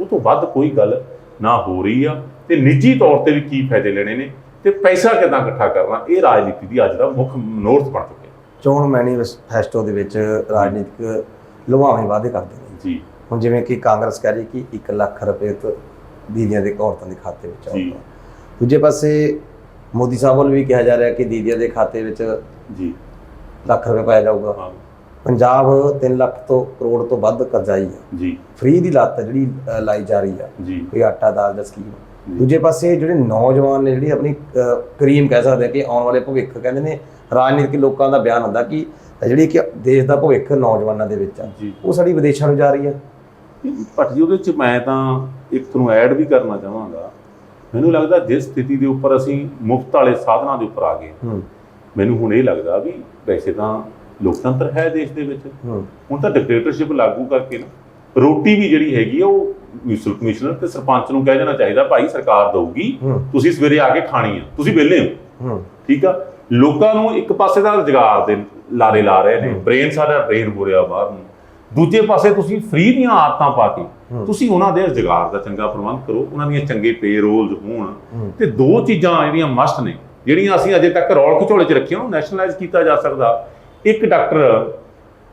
ਉਹ ਤੋਂ ਵੱਧ ਕੋਈ ਗੱਲ ਨਾ ਹੋ ਰਹੀ ਆ। ਤੇ ਨਿੱਜੀ ਤੌਰ ਤੇ ਵੀ ਕੀ ਫਾਇਦੇ ਲੈਣੇ ਨੇ? ਤੇ ਪੈਸਾ ਕਿਦਾਂ ਇਕੱਠਾ ਕਰਨਾ? ਇਹ ਰਾਜਨੀਤੀ ਦੀ ਅੱਜ ਦਾ ਮੁੱਖ ਮਨੋਰਥ ਬਣ ਚੁੱਕਿਆ ਚੋਣ ਮੈਨੀਫੈਸਟੋ ਦੇ ਵਿੱਚ ਰਾਜਨੀਤਿਕ ਲੁਭਾਵੇਂ ਵਾਅਦੇ ਕਰਦੇ ਨੇ। ਜੀ। ਹੁਣ ਜਿਵੇਂ ਕਿ ਕਾਂਗਰਸ ਕਹਿ ਰਹੀ ਕਿ 1 ਲੱਖ ਰੁਪਏ ਤੋਂ ਦੀਦੀਆਂ ਦੇ ਔਰਤਾਂ ਦੇ ਖਾਤੇ ਵਿੱਚ ਜੀ। ਆਊਗਾ ਦੂਜੇ ਪਾਸੇ ਮੋਦੀ ਸਾਹਿਬ ਵੱਲ ਵੀ ਕਿਹਾ ਜਾ ਰਿਹਾ ਕਿ ਦੀਦੀਆਂ ਦੇ ਖਾਤੇ ਵਿੱਚ ਜੀ। ਲੱਖ ਰੁਪਏ ਪਾਇਆ ਜਾਊਗਾ। ਹਾਂ। ਪੰਜਾਬ 3 ਲੱਖ ਤੋਂ ਕਰੋੜ ਤੋਂ ਵੱਧ ਕਰਜ਼ਾਈ ਹੈ ਜੀ। ਫ੍ਰੀ ਦੀ ਲੱਤ ਜਿਹੜੀ ਲਾਈ ਜਾ ਰਹੀ ਆ। ਜੀ। ਕੋਈ ਆਟਾ ਦਾਲ ਦਾ ਸਕੀਮ। ਦੂਜੇ ਪਾਸੇ ਜਿਹੜੇ ਨੌਜਵਾਨ ਨੇ ਜਿਹੜੀ ਆਪਣੀ ਕਰੀਮ ਕਹਿ ਸਕਦੇ ਆ ਕਿ ਆਉਣ ਵਾਲੇ ਭਵਿੱਖ ਕਹਿੰਦੇ ਨੇ ਰਾਜਨੀਤਿਕ ਲੋਕਾਂ ਦਾ ਬਿਆਨ ਹੁੰਦਾ ਕਿ ਜਿਹੜੀ ਕਿ ਦੇਸ਼ ਦਾ ਭਵਿੱਖ ਨੌਜਵਾਨਾਂ ਦੇ ਵਿੱਚ ਆ। ਉਹ ਸਾਡੀ ਵਿਦੇਸ਼ਾਂ ਨੂੰ ਜਾ ਰਹੀ ਆ। ਭੱਟ ਜੀ ਉਹਦੇ ਚ ਮੈਂ ਤਾਂ ਇੱਕ ਤੁਹਾਨੂੰ ਐਡ ਵੀ ਕਰਨਾ ਚਾਹਾਂਗਾ। ਮੈਨੂੰ ਲੱਗਦਾ ਜਿਸ ਸਥਿਤੀ ਦੇ ਉੱਪਰ ਅਸੀਂ ਮੁਫਤ ਵਾਲੇ ਸਾਧਨਾਂ ਦੇ ਉੱਪਰ ਆ ਗਏ ਮੈਨੂੰ ਹੁਣ ਇਹ ਲੱਗਦਾ ਵੀ ਵੈਸੇ ਤਾਂ ਲੋਕਤੰਤਰ ਹੈ ਦੇਸ਼ ਦੇ ਵਿੱਚ। ਹੁਣ ਤਾਂ ਡਿਕਟੇਟਰਸ਼ਿਪ ਲਾਗੂ ਕਰਕੇ ਨਾ। ਰੋਟੀ ਵੀ ਜਿਹੜੀ ਹੈਗੀ ਆ ਉਹ ਮਿਊਨਿਸਪਲ ਕਮਿਸ਼ਨਰ ਤੇ ਸਰਪੰਚ ਨੂੰ ਕਹਿ ਜਾਣਾ ਚਾਹੀਦਾ ਭਾਈ ਸਰਕਾਰ ਦਊਗੀ ਤੁਸੀਂ ਸਵੇਰੇ ਆ ਕੇ ਖਾਣੀ ਆ ਤੁਸੀਂ ਵਿਹਲੇ ਹੋ। ਠੀਕ ਆ? ਲੋਕਾਂ ਨੂੰ ਇੱਕ ਪਾਸੇ ਦਾ ਰੁਜ਼ਗਾਰ ਦੇ ਲਾਰੇ ਲਾ ਰਹੇ ਨੇ। ਬ੍ਰੇਨ ਸਾਡਾ ਡਰੇਨ ਹੋ ਰਿਹਾ ਬਾਹਰ ਨੂੰ। ਦੂਜੇ ਪਾਸੇ ਤੁਸੀਂ ਫ੍ਰੀ ਦੀਆਂ ਆਦਤਾਂ ਪਾ ਕੇ। ਤੁਸੀਂ ਉਹਨਾਂ ਦੇ ਰੁਜ਼ਗਾਰ ਦਾ ਚੰਗਾ ਪ੍ਰਬੰਧ ਕਰੋ ਉਹਨਾਂ ਦੀਆਂ ਚੰਗੇ ਪੇਰੋਲਸ ਹੋਣ। ਹੂੰ। ਤੇ ਦੋ ਚੀਜ਼ਾਂ ਜਿਹੜੀਆਂ ਮਸਟ ਨੇ ਜਿਹੜੀਆਂ ਅਸੀਂ ਅਜੇ ਤੱਕ ਰੌਲ ਘਚੋਲੇ 'ਚ ਰੱਖੀਆਂ ਉਹ ਨੈਸ਼ਨਲਾਈਜ਼ ਕੀਤਾ ਜਾ ਸਕਦਾ। ਇੱਕ ਡਾਕਟਰ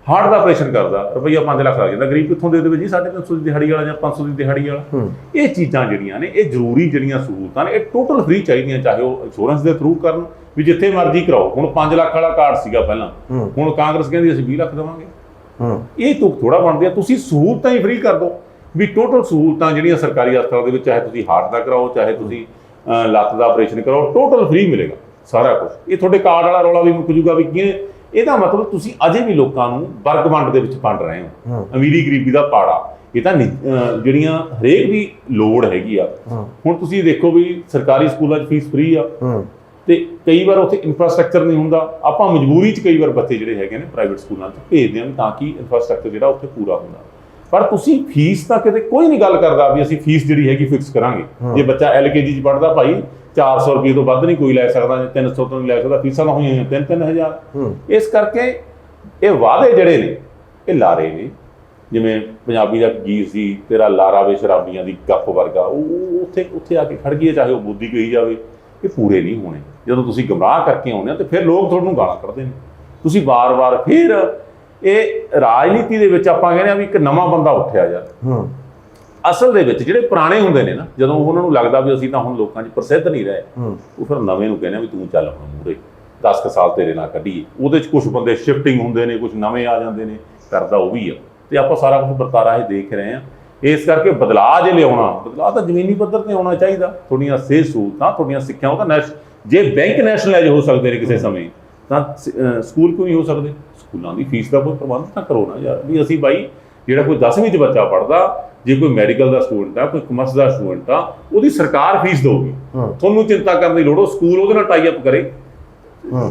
ਹਾਰਟ ਦਾ ਆਪਰੇਸ਼ਨ ਕਰਦਾ ਰੁਪਈਆ 5 ਲੱਖ ਲੱਗ ਜਾਂਦਾ। ਗਰੀਬ ਕਿੱਥੋਂ ਦੇ ਦੇਵੇ ਜੀ 350 ਦੀ ਦਿਹਾੜੀ ਵਾਲਾ ਜਾਂ 500 ਦੀ ਦਿਹਾੜੀ ਵਾਲਾ। ਇਹ ਚੀਜ਼ਾਂ ਜਿਹੜੀਆਂ ਨੇ ਇਹ ਜ਼ਰੂਰੀ ਜਿਹੜੀਆਂ ਸਹੂਲਤਾਂ ਨੇ ਇਹ ਟੋਟਲ ਫ੍ਰੀ ਚਾਹੀਦੀਆਂ ਚਾਹੇ ਉਹ ਇੰਸ਼ੋਰੈਂਸ ਦੇ ਥਰੂ ਕਰਨ ਵੀ ਜਿੱਥੇ ਮਰਜ਼ੀ ਕਰਾਓ। ਹੁਣ 5 ਲੱਖ ਵਾਲਾ ਕਾਰਡ ਸੀਗਾ ਪਹਿਲਾਂ। ਹੁਣ ਕਾਂਗਰਸ ਕਹਿੰਦੀ ਅਸੀਂ 20 ਲੱਖ ਦੇਵਾਂਗੇ। ਇਹ ਤੁਕ ਥੋੜਾ ਬਣਦੀ ਆ। ਤੁਸੀਂ ਸਹੂਲਤਾਂ ਹੀ ਫ੍ਰੀ ਕਰ ਦਿਓ ਵੀ ਟੋਟਲ ਸਹੂਲਤਾਂ ਜਿਹੜੀਆਂ ਸਰਕਾਰੀ ਹਸਪਤਾਲਾਂ ਦੇ ਵਿੱਚ ਚਾਹੇ ਤੁਸੀਂ ਹਾਰਟ ਦਾ ਕਰਾਓ ਚਾਹੇ ਤੁਸੀਂ ਲੱਤ ਦਾ ਆਪਰੇਸ਼ਨ ਕਰਾਓ ਟੋਟਲ ਫ੍ਰੀ ਮਿਲੇਗਾ। ਸਾਰਾ ਕੁਝ ਇਹ ਤੁਹਾਡੇ ਕਾਰਡ ਵਾਲਾ ਰੌਲਾ ਵੀ ਮੁੱਕ ਜੂਗਾ ਵੀ ਕਿਵੇਂ ਇਹਦਾ ਮਤਲਬ ਤੁਸੀਂ ਅਜੇ ਵੀ ਲੋਕਾਂ ਨੂੰ ਵਰਗ ਵੰਡ ਦੇ ਵਿੱਚ ਵੰਡ ਰਹੇ ਹੋ। ਅਮੀਰੀ ਗਰੀਬੀ ਦਾ ਪਾੜਾ। ਇਹ ਤਾਂ ਜਿਹੜੀਆਂ ਹਰੇਕ ਦੀ ਲੋੜ ਹੈਗੀ ਆ। ਹੁਣ ਤੁਸੀਂ ਦੇਖੋ ਵੀ ਸਰਕਾਰੀ ਸਕੂਲਾਂ 'ਚ ਫੀਸ ਫ੍ਰੀ ਆ। ਤੇ ਕਈ ਵਾਰ ਉੱਥੇ ਇਨਫਰਾਸਟ੍ਰਕਚਰ ਨਹੀਂ ਹੁੰਦਾ। ਆਪਾਂ ਮਜਬੂਰੀ 'ਚ ਕਈ ਵਾਰ ਬੱਚੇ ਜਿਹੜੇ ਹੈਗੇ ਨੇ ਪ੍ਰਾਈਵੇਟ ਸਕੂਲਾਂ 'ਚ ਭੇਜਦੇ ਹਾਂ ਵੀ ਤਾਂ ਕਿ ਇਨਫਰਾਸਟ੍ਰਕਚਰ ਜਿਹੜਾ ਉੱਥੇ ਪੂਰਾ ਹੁੰਦਾ। ਪਰ ਤੁਸੀਂ ਫੀਸ ਤਾਂ ਕਿਤੇ ਕੋਈ ਨਹੀਂ ਗੱਲ ਕਰਦਾ ਵੀ ਅਸੀਂ ਫੀਸ ਜਿਹੜੀ ਹੈਗੀ ਫਿਕਸ ਕਰਾਂਗੇ। ਜੇ ਬੱਚਾ ਐਲਕੇਜੀ 'ਚ ਪੜ੍ਹਦਾ ਭਾਈ 400 ਰੁਪਏ ਤੋਂ ਵੱਧ ਨਹੀਂ ਕੋਈ ਲੈ ਸਕਦਾ ਜਾਂ 300 ਤੋਂ ਨਹੀਂ ਲੈ ਸਕਦਾ ਫੀਸਾਂ ਤਾਂ ਹੋਈਆਂ 3-3000 ਹੂੰ। ਇਸ ਕਰਕੇ ਇਹ ਵਾਅਦੇ ਜਿਹੜੇ ਨੇ ਇਹ ਲਾਰੇ ਨੇ। ਜਿਵੇਂ ਪੰਜਾਬੀ ਦਾ ਗੀਤ ਸੀ ਤੇਰਾ ਲਾਰਾ ਵੇ ਸ਼ਰਾਬੀਆਂ ਦੀ ਗੱਪ ਵਰਗਾ ਉਹ ਉੱਥੇ ਉੱਥੇ ਆ ਕੇ ਖੜ ਗਈ ਚਾਹੇ ਉਹ ਬੁੱਧੀ ਕਹੀ ਜਾਵੇ। ਇਹ ਪੂਰੇ ਨਹੀਂ ਹੋਣੇ। ਜਦੋਂ ਤੁਸੀਂ ਗਮਰਾਹ ਕਰਕੇ ਆਉਂਦੇ ਹੋ ਤੇ ਫਿਰ ਲੋਕ ਤੁਹਾਨੂੰ ਗਾਲਾਂ ਕੱਢਦੇ ਨੇ। ਤੁਸੀਂ ਵਾਰ-ਵਾਰ ਫਿਰ ਇਹ ਰਾਜਨੀਤੀ ਦੇ ਵਿੱਚ ਆਪਾਂ ਕਹਿੰਦੇ ਆ ਵੀ ਇੱਕ ਨਵਾਂ ਬੰਦਾ ਉੱਠਿਆ ਯਾਰ ਹੂੰ। ਅਸਲ ਦੇ ਵਿੱਚ ਜਿਹੜੇ ਪੁਰਾਣੇ ਹੁੰਦੇ ਨੇ ਨਾ ਜਦੋਂ ਉਹਨਾਂ ਨੂੰ ਲੱਗਦਾ ਵੀ ਅਸੀਂ ਤਾਂ ਹੁਣ ਲੋਕਾਂ 'ਚ ਪ੍ਰਸਿੱਧ ਨਹੀਂ ਰਹੇ ਉਹ ਫਿਰ ਨਵੇਂ ਨੂੰ ਕਹਿੰਦੇ ਆ ਵੀ ਤੂੰ ਚੱਲ ਹੁਣ ਮੂਰੇ 10 ਕੁ ਸਾਲ ਤੇਰੇ ਨਾਲ ਕੱਢੀਏ। ਉਹਦੇ 'ਚ ਕੁਝ ਬੰਦੇ ਸ਼ਿਫਟਿੰਗ ਹੁੰਦੇ ਨੇ ਕੁਝ ਨਵੇਂ ਆ ਜਾਂਦੇ ਨੇ ਕਰਦਾ ਉਹ ਵੀ ਆ। ਤੇ ਆਪਾਂ ਸਾਰਾ ਕੁਝ ਵਰਤਾਰਾ ਇਹ ਦੇਖ ਰਹੇ ਆ ਇਸ ਕਰਕੇ ਬਦਲਾਅ ਜੇ ਲਿਆਉਣਾ ਬਦਲਾਅ ਤਾਂ ਜ਼ਮੀਨੀ ਪੱਧਰ ਤੇ ਆਉਣਾ ਚਾਹੀਦਾ। ਤੁਹਾਡੀਆਂ ਸਿਹਤ ਸਹੂਲਤਾਂ ਤੁਹਾਡੀਆਂ ਸਿੱਖਿਆਵਾਂ ਤਾਂ ਜੇ ਬੈਂਕ ਨੈਸ਼ਨਲਾਈਜ਼ ਹੋ ਸਕਦੇ ਨੇ ਕਿਸੇ ਸਮੇਂ ਤਾਂ ਸ- ਸਕੂਲ ਕਿਉਂ ਨਹੀਂ ਹੋ ਸਕਦੇ? ਸਕੂਲਾਂ ਦੀ ਫੀਸ ਦਾ ਕੋਈ ਪ੍ਰਬੰਧ ਤਾਂ ਕਰੋ ਨਾ ਯਾਰ। ਵੀ ਅਸੀਂ ਬਾਈ ਜਿਹੜਾ ਕੋਈ 10ਵੀਂ ਚ ਬੱਚਾ ਪੜਦਾ ਜੇ ਕੋਈ ਮੈਡੀਕਲ ਦਾ ਸਟੂਡੈਂਟ ਆ ਕੋਈ ਕਮਰਸ ਦਾ ਸਟੂਡੈਂਟ ਆ ਉਹਦੀ ਸਰਕਾਰ ਫੀਸ ਦੇਊਗੀ। ਤੁਹਾਨੂੰ ਚਿੰਤਾ ਕਰਨ ਦੀ ਲੋੜ ਉਹ ਸਕੂਲ ਉਹਦੇ ਨਾਲ ਟਾਈ ਅਪ ਕਰੇ।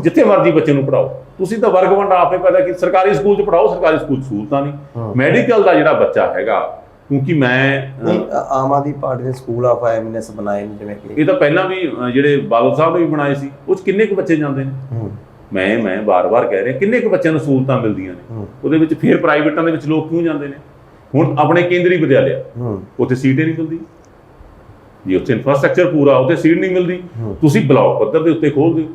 ਜਿੱਥੇ ਮਰਜ਼ੀ ਬੱਚੇ ਨੂੰ ਪੜਾਓ ਤੁਸੀਂ ਤਾਂ ਵਰਗ ਵੰਡ ਆਪੇ ਪੈਦਾ ਕੀ ਸਰਕਾਰੀ ਸਕੂਲ 'ਚ ਪੜਾਓ ਸਰਕਾਰੀ ਸਕੂਲ ਸਹੂਲਤਾਂ ਨਹੀਂ। ਮੈਡੀਕਲ ਦਾ ਜਿਹੜਾ ਬੱਚਾ ਹੈਗਾ ਕਿਉਂਕਿ ਮੈਂ ਆਮ ਆਦਮੀ ਪਾਰਟੀ ਨੇ ਸਕੂਲ ਆਫ ਐਮਿਨੈਂਸ ਬਣਾਏ ਨੇ ਜਿਵੇਂ ਕਿ। ਇਹ ਤਾਂ ਪਹਿਲਾਂ ਵੀ ਜਿਹੜੇ ਬਾਦਲ ਸਾਹਿਬ ਨੇ ਵੀ ਬਣਾਏ ਸੀ ਉਹ 'ਚ ਕਿੰਨੇ ਕੁ ਬੱਚੇ ਜਾਂਦੇ ਨੇ? ਮੈਂ ਮੈਂ ਬਾਰ-ਬਾਰ ਕਹਿ ਰਿਹਾ ਕਿੰਨੇ ਕੁ ਬੱਚਿਆਂ ਨੂੰ ਸਹੂਲਤਾਂ ਮਿਲਦੀਆਂ ਨੇ? ਉਹਦੇ ਵਿੱਚ ਫਿਰ ਪ੍ਰਾਈਵੇਟਾਂ ਦੇ ਵਿੱਚ ਲੋਕ ਕਿਉਂ ਜਾਂਦੇ ਨੇ? ਹੁਣ ਆਪਣੇ ਕੇਂਦਰੀ ਵਿਦਿਆਲਿਆ ਉੱਥੇ ਸੀਟ ਹੀ ਨਹੀਂ ਮਿਲਦੀ। ਜੀ ਉੱਥੇ ਇਨਫਰਾਸਟ੍ਰਕਚਰ ਪੂਰਾ ਉੱਥੇ ਸੀਟ ਨਹੀਂ ਮਿਲਦੀ। ਤੁਸੀਂ ਬਲਾਕ ਪੱਧਰ ਦੇ ਉੱਤੇ ਖੋਲ ਦਿਓ।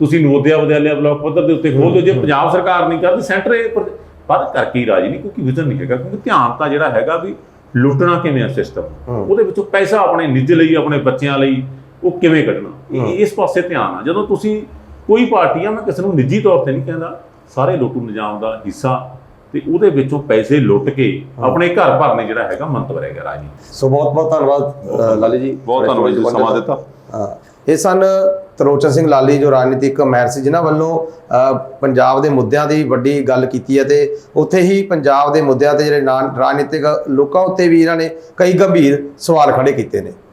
ਤੁਸੀਂ ਨਵੋਦਿਆ ਵਿਦਿਆਲਿਆ ਬਲਾਕ ਪੱਧਰ ਦੇ ਉੱਤੇ ਖੋਲ ਦਿਓ। ਜੇ ਪੰਜਾਬ ਸਰਕਾਰ ਨਹੀਂ ਕਰਦੀ ਸੈਂਟਰ ਇਹ ਪਰ ਕਰਕੇ ਹੀ ਰਾਜੀ ਨਹੀਂ ਕਿਉਂਕਿ ਵਿਜ਼ਨ ਨਹੀਂ ਹੈਗਾ। ਕਿਉਂਕਿ ਧਿਆਨ ਤਾਂ ਜਿਹੜਾ ਹੈਗਾ ਵੀ ਲੁੱਟਣਾ ਕਿਵੇਂ ਆ ਸਿਸਟਮ। ਉਹਦੇ ਵਿੱਚੋਂ ਪੈਸਾ ਆਪਣੇ ਨਿੱਜ ਲਈ ਆਪਣੇ ਬੱਚਿਆਂ ਲਈ ਉਹ ਕਿਵੇਂ ਕੱਢਣਾ। ਇਸ ਪਾਸੇ ਧਿਆਨ ਆ। ਜਦੋਂ ਤੁਸੀਂ ਕੋਈ ਪਾਰਟੀ ਆ ਮੈਂ ਕਿਸੇ ਨੂੰ ਨਿੱਜੀ ਤੌਰ ਤੇ ਨਹੀਂ ਕਹਿੰਦਾ। ਸਾਰੇ ਲੋਕੂ ਨਿਜ਼ਾਮ ਦਾ ਹਿੱਸਾ ਤੇ ਉਹਦੇ ਵਿੱਚੋਂ ਪੈਸੇ ਲੁੱਟ ਕੇ ਆਪਣੇ ਘਰ ਭਰਨੇ ਜਿਹੜਾ ਹੈਗਾ ਮੰਤਵਰ ਹੈਗਾ ਰਾਜੀ ਸੋ ਬਹੁਤ ਬਹੁਤ ਧੰਨਵਾਦ ਲਾਲੀ ਜੀ। ਬਹੁਤ ਧੰਨਵਾਦ ਜੀ ਸਮਾਂ ਦਿੱਤਾ। ਹਾਂ ਇਹ ਸਨ ਤਰੋਚਨ ਸਿੰਘ ਲਾਲੀ ਜੋ ਰਾਜਨੀਤਿਕ ਮੈਰ ਸੀ ਜਿਨ੍ਹਾਂ ਵੱਲੋਂ ਪੰਜਾਬ ਦੇ ਮੁੱਦਿਆਂ ਦੀ ਵੱਡੀ ਗੱਲ ਕੀਤੀ ਹੈ ਤੇ ਉੱਥੇ ਹੀ ਪੰਜਾਬ ਦੇ ਮੁੱਦਿਆਂ ਤੇ ਜਿਹੜੇ ਨਾ- ਰਾਜਨੀਤਿਕ ਲੋਕਾਂ ਉੱਤੇ ਵੀ ਇਹਨਾਂ ਨੇ ਕਈ ਗੰਭੀਰ ਸਵਾਲ ਖੜੇ ਕੀਤੇ ਨੇ।